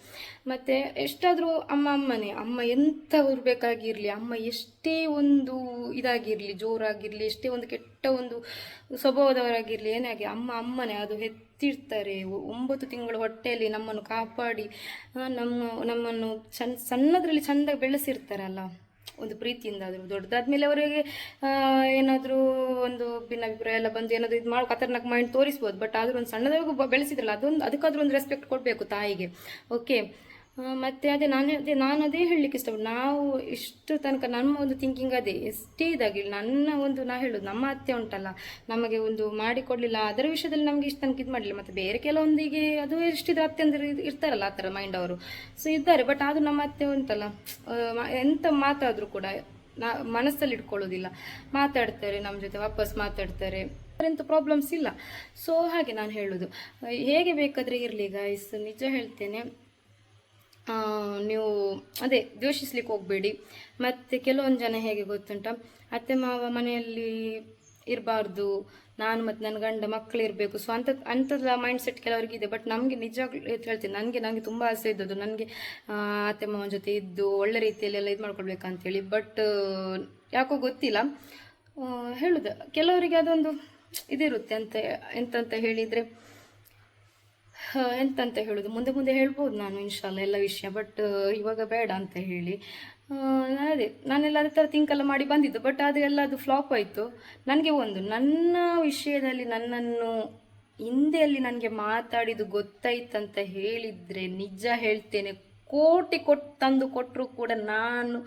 ಮತ್ತು ಎಷ್ಟಾದರೂ ಅಮ್ಮ, ಅಮ್ಮನೇ, ಅಮ್ಮ ಎಂಥವ್ರು ಬೇಕಾಗಿರಲಿ, ಅಮ್ಮ ಎಷ್ಟೇ ಒಂದು ಇದಾಗಿರಲಿ, ಜೋರಾಗಿರಲಿ, ಎಷ್ಟೇ ಒಂದು ಕೆಟ್ಟ ಒಂದು ಸ್ವಭಾವದವರಾಗಿರಲಿ, ಏನೇ ಆಗಿ ಅಮ್ಮ, ಅಮ್ಮನೇ ಅದು ಹೆತ್ತಿರ್ತಾರೆ. ಒಂಬತ್ತು ತಿಂಗಳು ಹೊಟ್ಟೆಯಲ್ಲಿ ನಮ್ಮನ್ನು ಕಾಪಾಡಿ ನಮ್ಮ, ನಮ್ಮನ್ನು ಚನ್, ಸಣ್ಣದರಲ್ಲಿ ಚೆಂದ ಬೆಳೆಸಿರ್ತಾರಲ್ಲ, ಒಂದು ಪ್ರೀತಿಯಿಂದ ಆದರೂ ದೊಡ್ಡದಾದ್ಮೇಲೆ ಅವರಿಗೆ ಏನಾದರೂ ಒಂದು ಭಿನ್ನಾಭಿಪ್ರಾಯ ಎಲ್ಲ ಬಂದು ಏನಾದರೂ ಇದು ಮಾಡಿ ಕತರ್ನಾಕ್ ಮೈಂಡ್ ತೋರಿಸ್ಬೋದು. ಬಟ್ ಆದರೂ ಒಂದು ಸಣ್ಣದಾಗೂ ಬೆಳೆಸಿದ್ರಲ್ಲ, ಅದೊಂದು, ಅದಕ್ಕಾದ್ರೂ ಒಂದು ರೆಸ್ಪೆಕ್ಟ್ ಕೊಡಬೇಕು ತಾಯಿಗೆ. ಓಕೆ ಮತ್ತು ಅದೇ ನಾನು ಅದೇ ನಾನು ಅದೇ ಹೇಳಲಿಕ್ಕೆ ಇಷ್ಟಪಟ್ಟು ನಾವು ಇಷ್ಟು ತನಕ ನಮ್ಮ ಒಂದು ಥಿಂಕಿಂಗ್ ಅದೇ ಎಷ್ಟೇ ಇದಾಗಿಲ್ಲ ನನ್ನ ಒಂದು ನಾ ಹೇಳೋದು ನಮ್ಮ ಅತ್ತೆ ಉಂಟಲ್ಲ, ನಮಗೆ ಒಂದು ಮಾಡಿಕೊಡ್ಲಿಲ್ಲ ಅದರ ವಿಷಯದಲ್ಲಿ ನಮಗೆ ಇಷ್ಟು ತನಕ ಇದು ಮಾಡಲಿಲ್ಲ, ಮತ್ತು ಬೇರೆ ಕೆಲವೊಂದಿಗೆ ಅದು ಎಷ್ಟಿದ್ರೆ ಅತ್ತೆ ಅಂದ್ರೆ ಇರ್ತಾರಲ್ಲ ಆ ಥರ ಮೈಂಡ್ ಅವರು. ಸೊ ಇದ್ದಾರೆ ಬಟ್ ಅದು ನಮ್ಮ ಅತ್ತೆ ಉಂಟಲ್ಲ ಎಂಥ ಎಂತ ಮಾತಾದರೂ ಕೂಡ ನಾ ಮನಸ್ಸಲ್ಲಿ ಇಟ್ಕೊಳ್ಳೋದಿಲ್ಲ. ಮಾತಾಡ್ತಾರೆ ನಮ್ಮ ಜೊತೆ ವಾಪಸ್ ಮಾತಾಡ್ತಾರೆ, ಅದರಂತೂ ಪ್ರಾಬ್ಲಮ್ಸ್ ಇಲ್ಲ. ಸೊ ಹಾಗೆ ನಾನು ಹೇಳೋದು, ಹೇಗೆ ಬೇಕಾದರೆ ಇರಲಿ ಗಾಯ್ಸ್ ನಿಜ ಹೇಳ್ತೇನೆ. ನೀವು ಅದೇ ದ್ವೇಷಿಸ್ಲಿಕ್ಕೆ ಹೋಗಬೇಡಿ. ಮತ್ತು ಕೆಲವೊಂದು ಜನ ಹೇಗೆ ಗೊತ್ತುಂಟ? ಅತ್ತೆ ಮಾವ ಮನೆಯಲ್ಲಿ ಇರಬಾರ್ದು. ನಾನು ಮತ್ತು ನನ್ನ ಗಂಡ ಮಕ್ಕಳು ಇರಬೇಕು. ಸೊ ಅಂತ ಅಂಥದ್ದು ಮೈಂಡ್ ಸೆಟ್ ಕೆಲವರಿಗೆ ಇದೆ. ಬಟ್ ನಮಗೆ ನಿಜವಾಗ್ಲೂ ಹೇಳ್ತೀನಿ. ನನಗೆ ನನಗೆ ತುಂಬ ಆಸೆ ಇದ್ದದ್ದು. ನನಗೆ ಅತ್ತೆ ಮಾವನ ಜೊತೆ ಇದ್ದು ಒಳ್ಳೆ ರೀತಿಯಲ್ಲೆಲ್ಲ ಇದು ಮಾಡ್ಕೊಳ್ಬೇಕಂತೇಳಿ ಬಟ್ ಯಾಕೋ ಗೊತ್ತಿಲ್ಲ. ಹೇಳುದು. ಕೆಲವರಿಗೆ ಅದೊಂದು ಇದಿರುತ್ತೆ ಅಂತ, ಎಂತಂತ ಹೇಳಿದರೆ ಎಂತಂತ ಹೇಳೋದು? ಮುಂದೆ ಮುಂದೆ ಹೇಳ್ಬೋದು ನಾನು ಇನ್ಶಾಲ್ಲ ಎಲ್ಲ ವಿಷಯ ಬಟ್ ಇವಾಗ ಬೇಡ ಅಂತ ಹೇಳಿ. ಅದೇ, ನಾನೆಲ್ಲ ಅದೇ ಥರ ತಿಂಕೆಲ್ಲ ಮಾಡಿ ಬಂದಿದ್ದು ಬಟ್ ಅದು ಎಲ್ಲ ಅದು ಫ್ಲಾಪ್ ಆಯಿತು. ನನಗೆ ಒಂದು, ನನ್ನ ವಿಷಯದಲ್ಲಿ ನನ್ನನ್ನು ಹಿಂದೆಯಲ್ಲಿ ನನಗೆ ಮಾತಾಡಿದ್ದು ಗೊತ್ತಾಯ್ತಂತ ಹೇಳಿದರೆ ನಿಜ ಹೇಳ್ತೇನೆ, ಕೋಟಿ ಕೊಟ್ಟು ತಂದು ಕೊಟ್ಟರು ಕೂಡ ನಾನು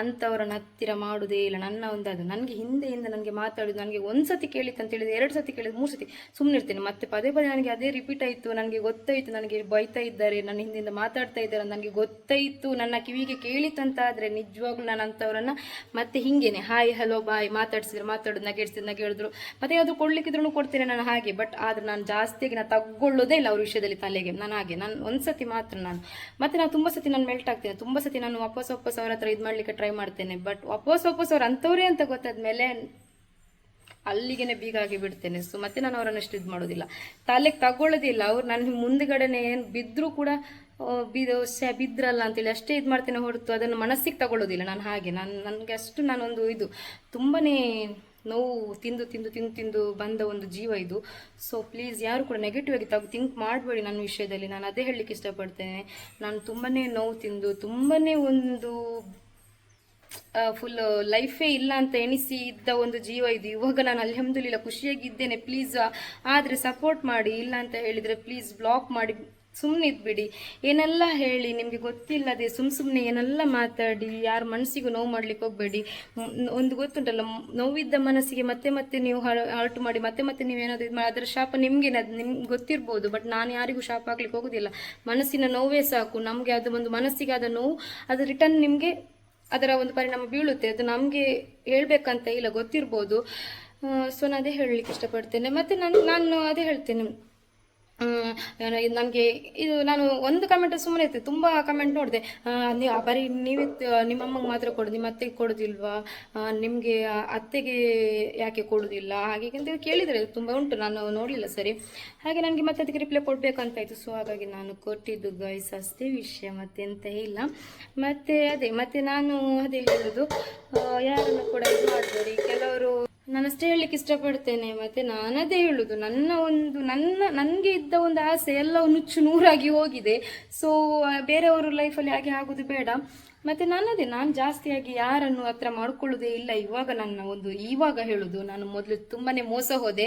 ಅಂಥವ್ರನ್ನ ಹತ್ತಿರ ಮಾಡೋದೇ ಇಲ್ಲ. ನನ್ನ ಒಂದು ಅದು ನನಗೆ ಹಿಂದೆಯಿಂದ ನನಗೆ ಮಾತಾಡೋದು, ನನಗೆ ಒಂದು ಸತಿ ಕೇಳಿತ್ತು ಅಂತ ಹೇಳಿದ್ರೆ ಎರಡು ಸತಿ ಕೇಳಿದ್ರೆ ಮೂರು ಸತಿ ಸುಮ್ಮನೆ ಮತ್ತೆ ಪದೇ ಪದೇ ನನಗೆ ಅದೇ ರಿಪೀಟ್ ಆಯಿತು, ನನಗೆ ಗೊತ್ತಾಯಿತು, ನನಗೆ ಬೈತಾ ಇದ್ದಾರೆ, ನನ್ನ ಹಿಂದಿಂದ ಮಾತಾಡ್ತಾ ಇದ್ದಾರೆ, ನನಗೆ ಗೊತ್ತಾಯಿತು, ನನ್ನ ಕಿವಿಗೆ ಕೇಳಿತಂತ ಆದರೆ ನಿಜವಾಗ್ಲೂ ನಾನು ಅಂಥವ್ರನ್ನ ಮತ್ತೆ ಹಿಂಗೇನೆ ಹಾಯ್ ಹಲೋ ಬಾಯ್ ಮಾತಾಡ್ಸಿದ್ರು, ಮಾತಾಡೋದು, ನಗೆಡ್ಸಿದ್ರು ಕೇಳಿದ್ರು ಮತ್ತೆ ಅದು ಕೊಡ್ಲಿಕ್ಕಿದ್ರು ಕೊಡ್ತೇನೆ ನಾನು ಹಾಗೆ ಬಟ್ ಆದರೆ ನಾನು ಜಾಸ್ತಿಯಾಗಿ ನಾನು ತಗೊಳ್ಳೋದೇ ಇಲ್ಲ ಅವ್ರ ವಿಷಯದಲ್ಲಿ ತಲೆಗೆ. ನಾನು ಹಾಗೆ, ನಾನು ಒಂದು ಸತಿ ಮಾತ್ರ ನಾನು. ಮತ್ತೆ ನಾನು ತುಂಬ ಸತಿ ನಾನು ಮೆಲ್ಟ್ ಆಗ್ತೇನೆ, ತುಂಬ ಸತಿ ನಾನು ವಾಪಸ್ ವಾಪಸ್ ಅವ್ರ ಹತ್ರ ಇದು ಮಾಡಲಿಕ್ಕೆ ಟ್ರೈ ಮಾಡ್ತೇನೆ. ಬಟ್ ವಾಪಸ್ ವಾಪಸ್ ಅವ್ರು ಅಂಥವ್ರೇ ಅಂತ ಗೊತ್ತಾದ್ಮೇಲೆ ಅಲ್ಲಿಗೆನೆ ಬೀಗ ಆಗಿ ಬಿಡ್ತೇನೆ. ಸೊ ಮತ್ತೆ ನಾನು ಅವರನ್ನು ಅಷ್ಟು ಇದು ಮಾಡೋದಿಲ್ಲ. ತಾಲೆಗೆ ತಗೊಳ್ಳೋದಿಲ್ಲ ಅವ್ರು ನನ್ನ ಮುಂದ್ಗಡೆನೆ ಏನು ಬಿದ್ದರೂ ಕೂಡ ಬಿದ್ದು ಬಿದ್ರಲ್ಲ ಅಂತೇಳಿ ಅಷ್ಟೇ ಇದು ಮಾಡ್ತೇನೆ ಹೊರತು ಅದನ್ನು ಮನಸ್ಸಿಗೆ ತಗೊಳ್ಳೋದಿಲ್ಲ ನಾನು ಹಾಗೆ. ನಾನು, ನನಗೆ ಅಷ್ಟು ನಾನೊಂದು ಇದು ತುಂಬಾ ನೋವು ತಿಂದು ತಿಂದು ತಿಂದು ತಿಂದು ಬಂದ ಒಂದು ಜೀವ ಇದು. ಸೊ ಪ್ಲೀಸ್ ಯಾರು ಕೂಡ ನೆಗೆಟಿವ್ ಆಗಿ ತಾವು ಥಿಂಕ್ ಮಾಡಬೇಡಿ ನನ್ನ ವಿಷಯದಲ್ಲಿ. ನಾನು ಅದೇ ಹೇಳಲಿಕ್ಕೆ ಇಷ್ಟಪಡ್ತೇನೆ. ನಾನು ತುಂಬಾ ನೋವು ತಿಂದು ತುಂಬಾ ಒಂದು ಫುಲ್ ಲೈಫೇ ಇಲ್ಲ ಅಂತ ಎಣಿಸಿ ಇದ್ದ ಒಂದು ಜೀವ ಇದು. ಇವಾಗ ನಾನು ಅಲ್ಹಮ್ದುಲಿಲ್ಲ ಖುಷಿಯಾಗಿದ್ದೇನೆ. ಪ್ಲೀಸ್ ಆದರೆ ಸಪೋರ್ಟ್ ಮಾಡಿ, ಇಲ್ಲ ಅಂತ ಹೇಳಿದರೆ ಪ್ಲೀಸ್ ಬ್ಲಾಕ್ ಮಾಡಿ ಸುಮ್ಮನೆ ಇದ್ಬಿಡಿ. ಏನೆಲ್ಲ ಹೇಳಿ, ನಿಮಗೆ ಗೊತ್ತಿಲ್ಲದೆ ಸುಮ್ಮ ಸುಮ್ಮನೆ ಏನೆಲ್ಲ ಮಾತಾಡಿ, ಯಾರ ಮನಸ್ಸಿಗೂ ನೋವು ಮಾಡ್ಲಿಕ್ಕೆ ಹೋಗಬೇಡಿ. ಒಂದು ಗೊತ್ತುಂಟಲ್ಲ ನೋವಿದ್ದ ಮನಸ್ಸಿಗೆ ಮತ್ತೆ ಮತ್ತೆ ನೀವು ಹರ್ಟ್ ಮಾಡಿ, ಮತ್ತೆ ಮತ್ತೆ ನೀವು ಏನಾದರೂ ಇದು ಮಾಡಿ ಅದರ ಶಾಪ ನಿಮಗೆ ನಿಮ್ಗೆ ಗೊತ್ತಿರ್ಬೋದು ಬಟ್ ನಾನು ಯಾರಿಗೂ ಶಾಪ ಹಾಕ್ಲಿಕ್ಕೆ ಹೋಗೋದಿಲ್ಲ. ಮನಸ್ಸಿನ ನೋವೇ ಸಾಕು. ನಮಗೆ ಅದು ಒಂದು ಮನಸ್ಸಿಗೆ ಆದ ನೋವು, ಅದು ರಿಟರ್ನ್ ನಿಮಗೆ ಅದರ ಒಂದು ಪರಿಣಾಮ ಬೀಳುತ್ತೆ. ಅದು ನಮಗೆ ಹೇಳ್ಬೇಕಂತ ಇಲ್ಲ, ಗೊತ್ತಿರ್ಬೋದು. ಸೊ ನಾನು ಅದೇ ಹೇಳಲಿಕ್ಕೆ ಇಷ್ಟಪಡ್ತೇನೆ. ಮತ್ತು ನಾನು ನಾನು ಅದೇ ಹೇಳ್ತೇನೆ. ನನಗೆ ಇದು ನಾನು ಒಂದು ಕಮೆಂಟ್ ಸುಮ್ಮನೆ ಇತ್ತು ತುಂಬ ಕಮೆಂಟ್ ನೋಡಿದೆ. ನೀವು ಬರೀ ನೀವೇ ನಿಮ್ಮ ಅಮ್ಮಂಗೆ ಮಾತ್ರ ಕೊಡೋದು ನಿಮ್ಮ ಅತ್ತೆಗೆ ಕೊಡೋದಿಲ್ವಾ? ನಿಮಗೆ ಅತ್ತೆಗೆ ಯಾಕೆ ಕೊಡೋದಿಲ್ಲ? ಹಾಗೆ ಅಂತ ಕೇಳಿದರೆ ತುಂಬ ಉಂಟು, ನಾನು ನೋಡಲಿಲ್ಲ ಸರಿ. ಹಾಗೆ ನನಗೆ ಮತ್ತೆ ಅದಕ್ಕೆ ರಿಪ್ಲೈ ಕೊಡಬೇಕಂತಾಯಿತು. ಸೊ ಹಾಗಾಗಿ ನಾನು ಕೊಟ್ಟಿದ್ದು ಗೈಸ್ ಅಷ್ಟೇ ವಿಷಯ ಮತ್ತೆ ಎಂತ ಇಲ್ಲ. ಮತ್ತು ಅದೇ, ಮತ್ತೆ ನಾನು ಅದೇ ಹೇಳೋದು ಯಾರನ್ನು ಕೂಡ ಇದು ಮಾಡಬೇಡಿ. ಕೆಲವರು ನಾನಷ್ಟೇ ಹೇಳಲಿಕ್ಕೆ ಇಷ್ಟಪಡ್ತೇನೆ, ಮತ್ತೆ ನಾನದೇ ಹೇಳುದು. ನನ್ನ ಒಂದು, ನನ್ನ, ನನಗೆ ಇದ್ದ ಒಂದು ಆಸೆ ಎಲ್ಲ ನುಚ್ಚು ನೂರಾಗಿ ಹೋಗಿದೆ. ಸೊ ಬೇರೆಯವರು ಲೈಫಲ್ಲಿ ಹಾಗೆ ಆಗೋದು ಬೇಡ. ಮತ್ತೆ ನನ್ನದೇ, ನಾನು ಜಾಸ್ತಿಯಾಗಿ ಯಾರನ್ನು ಹತ್ರ ಮಾಡ್ಕೊಳ್ಳೋದೇ ಇಲ್ಲ. ಇವಾಗ ನನ್ನ ಒಂದು, ಇವಾಗ ಹೇಳುದು. ನಾನು ಮೊದಲು ತುಂಬಾನೇ ಮೋಸ ಹೋದೆ.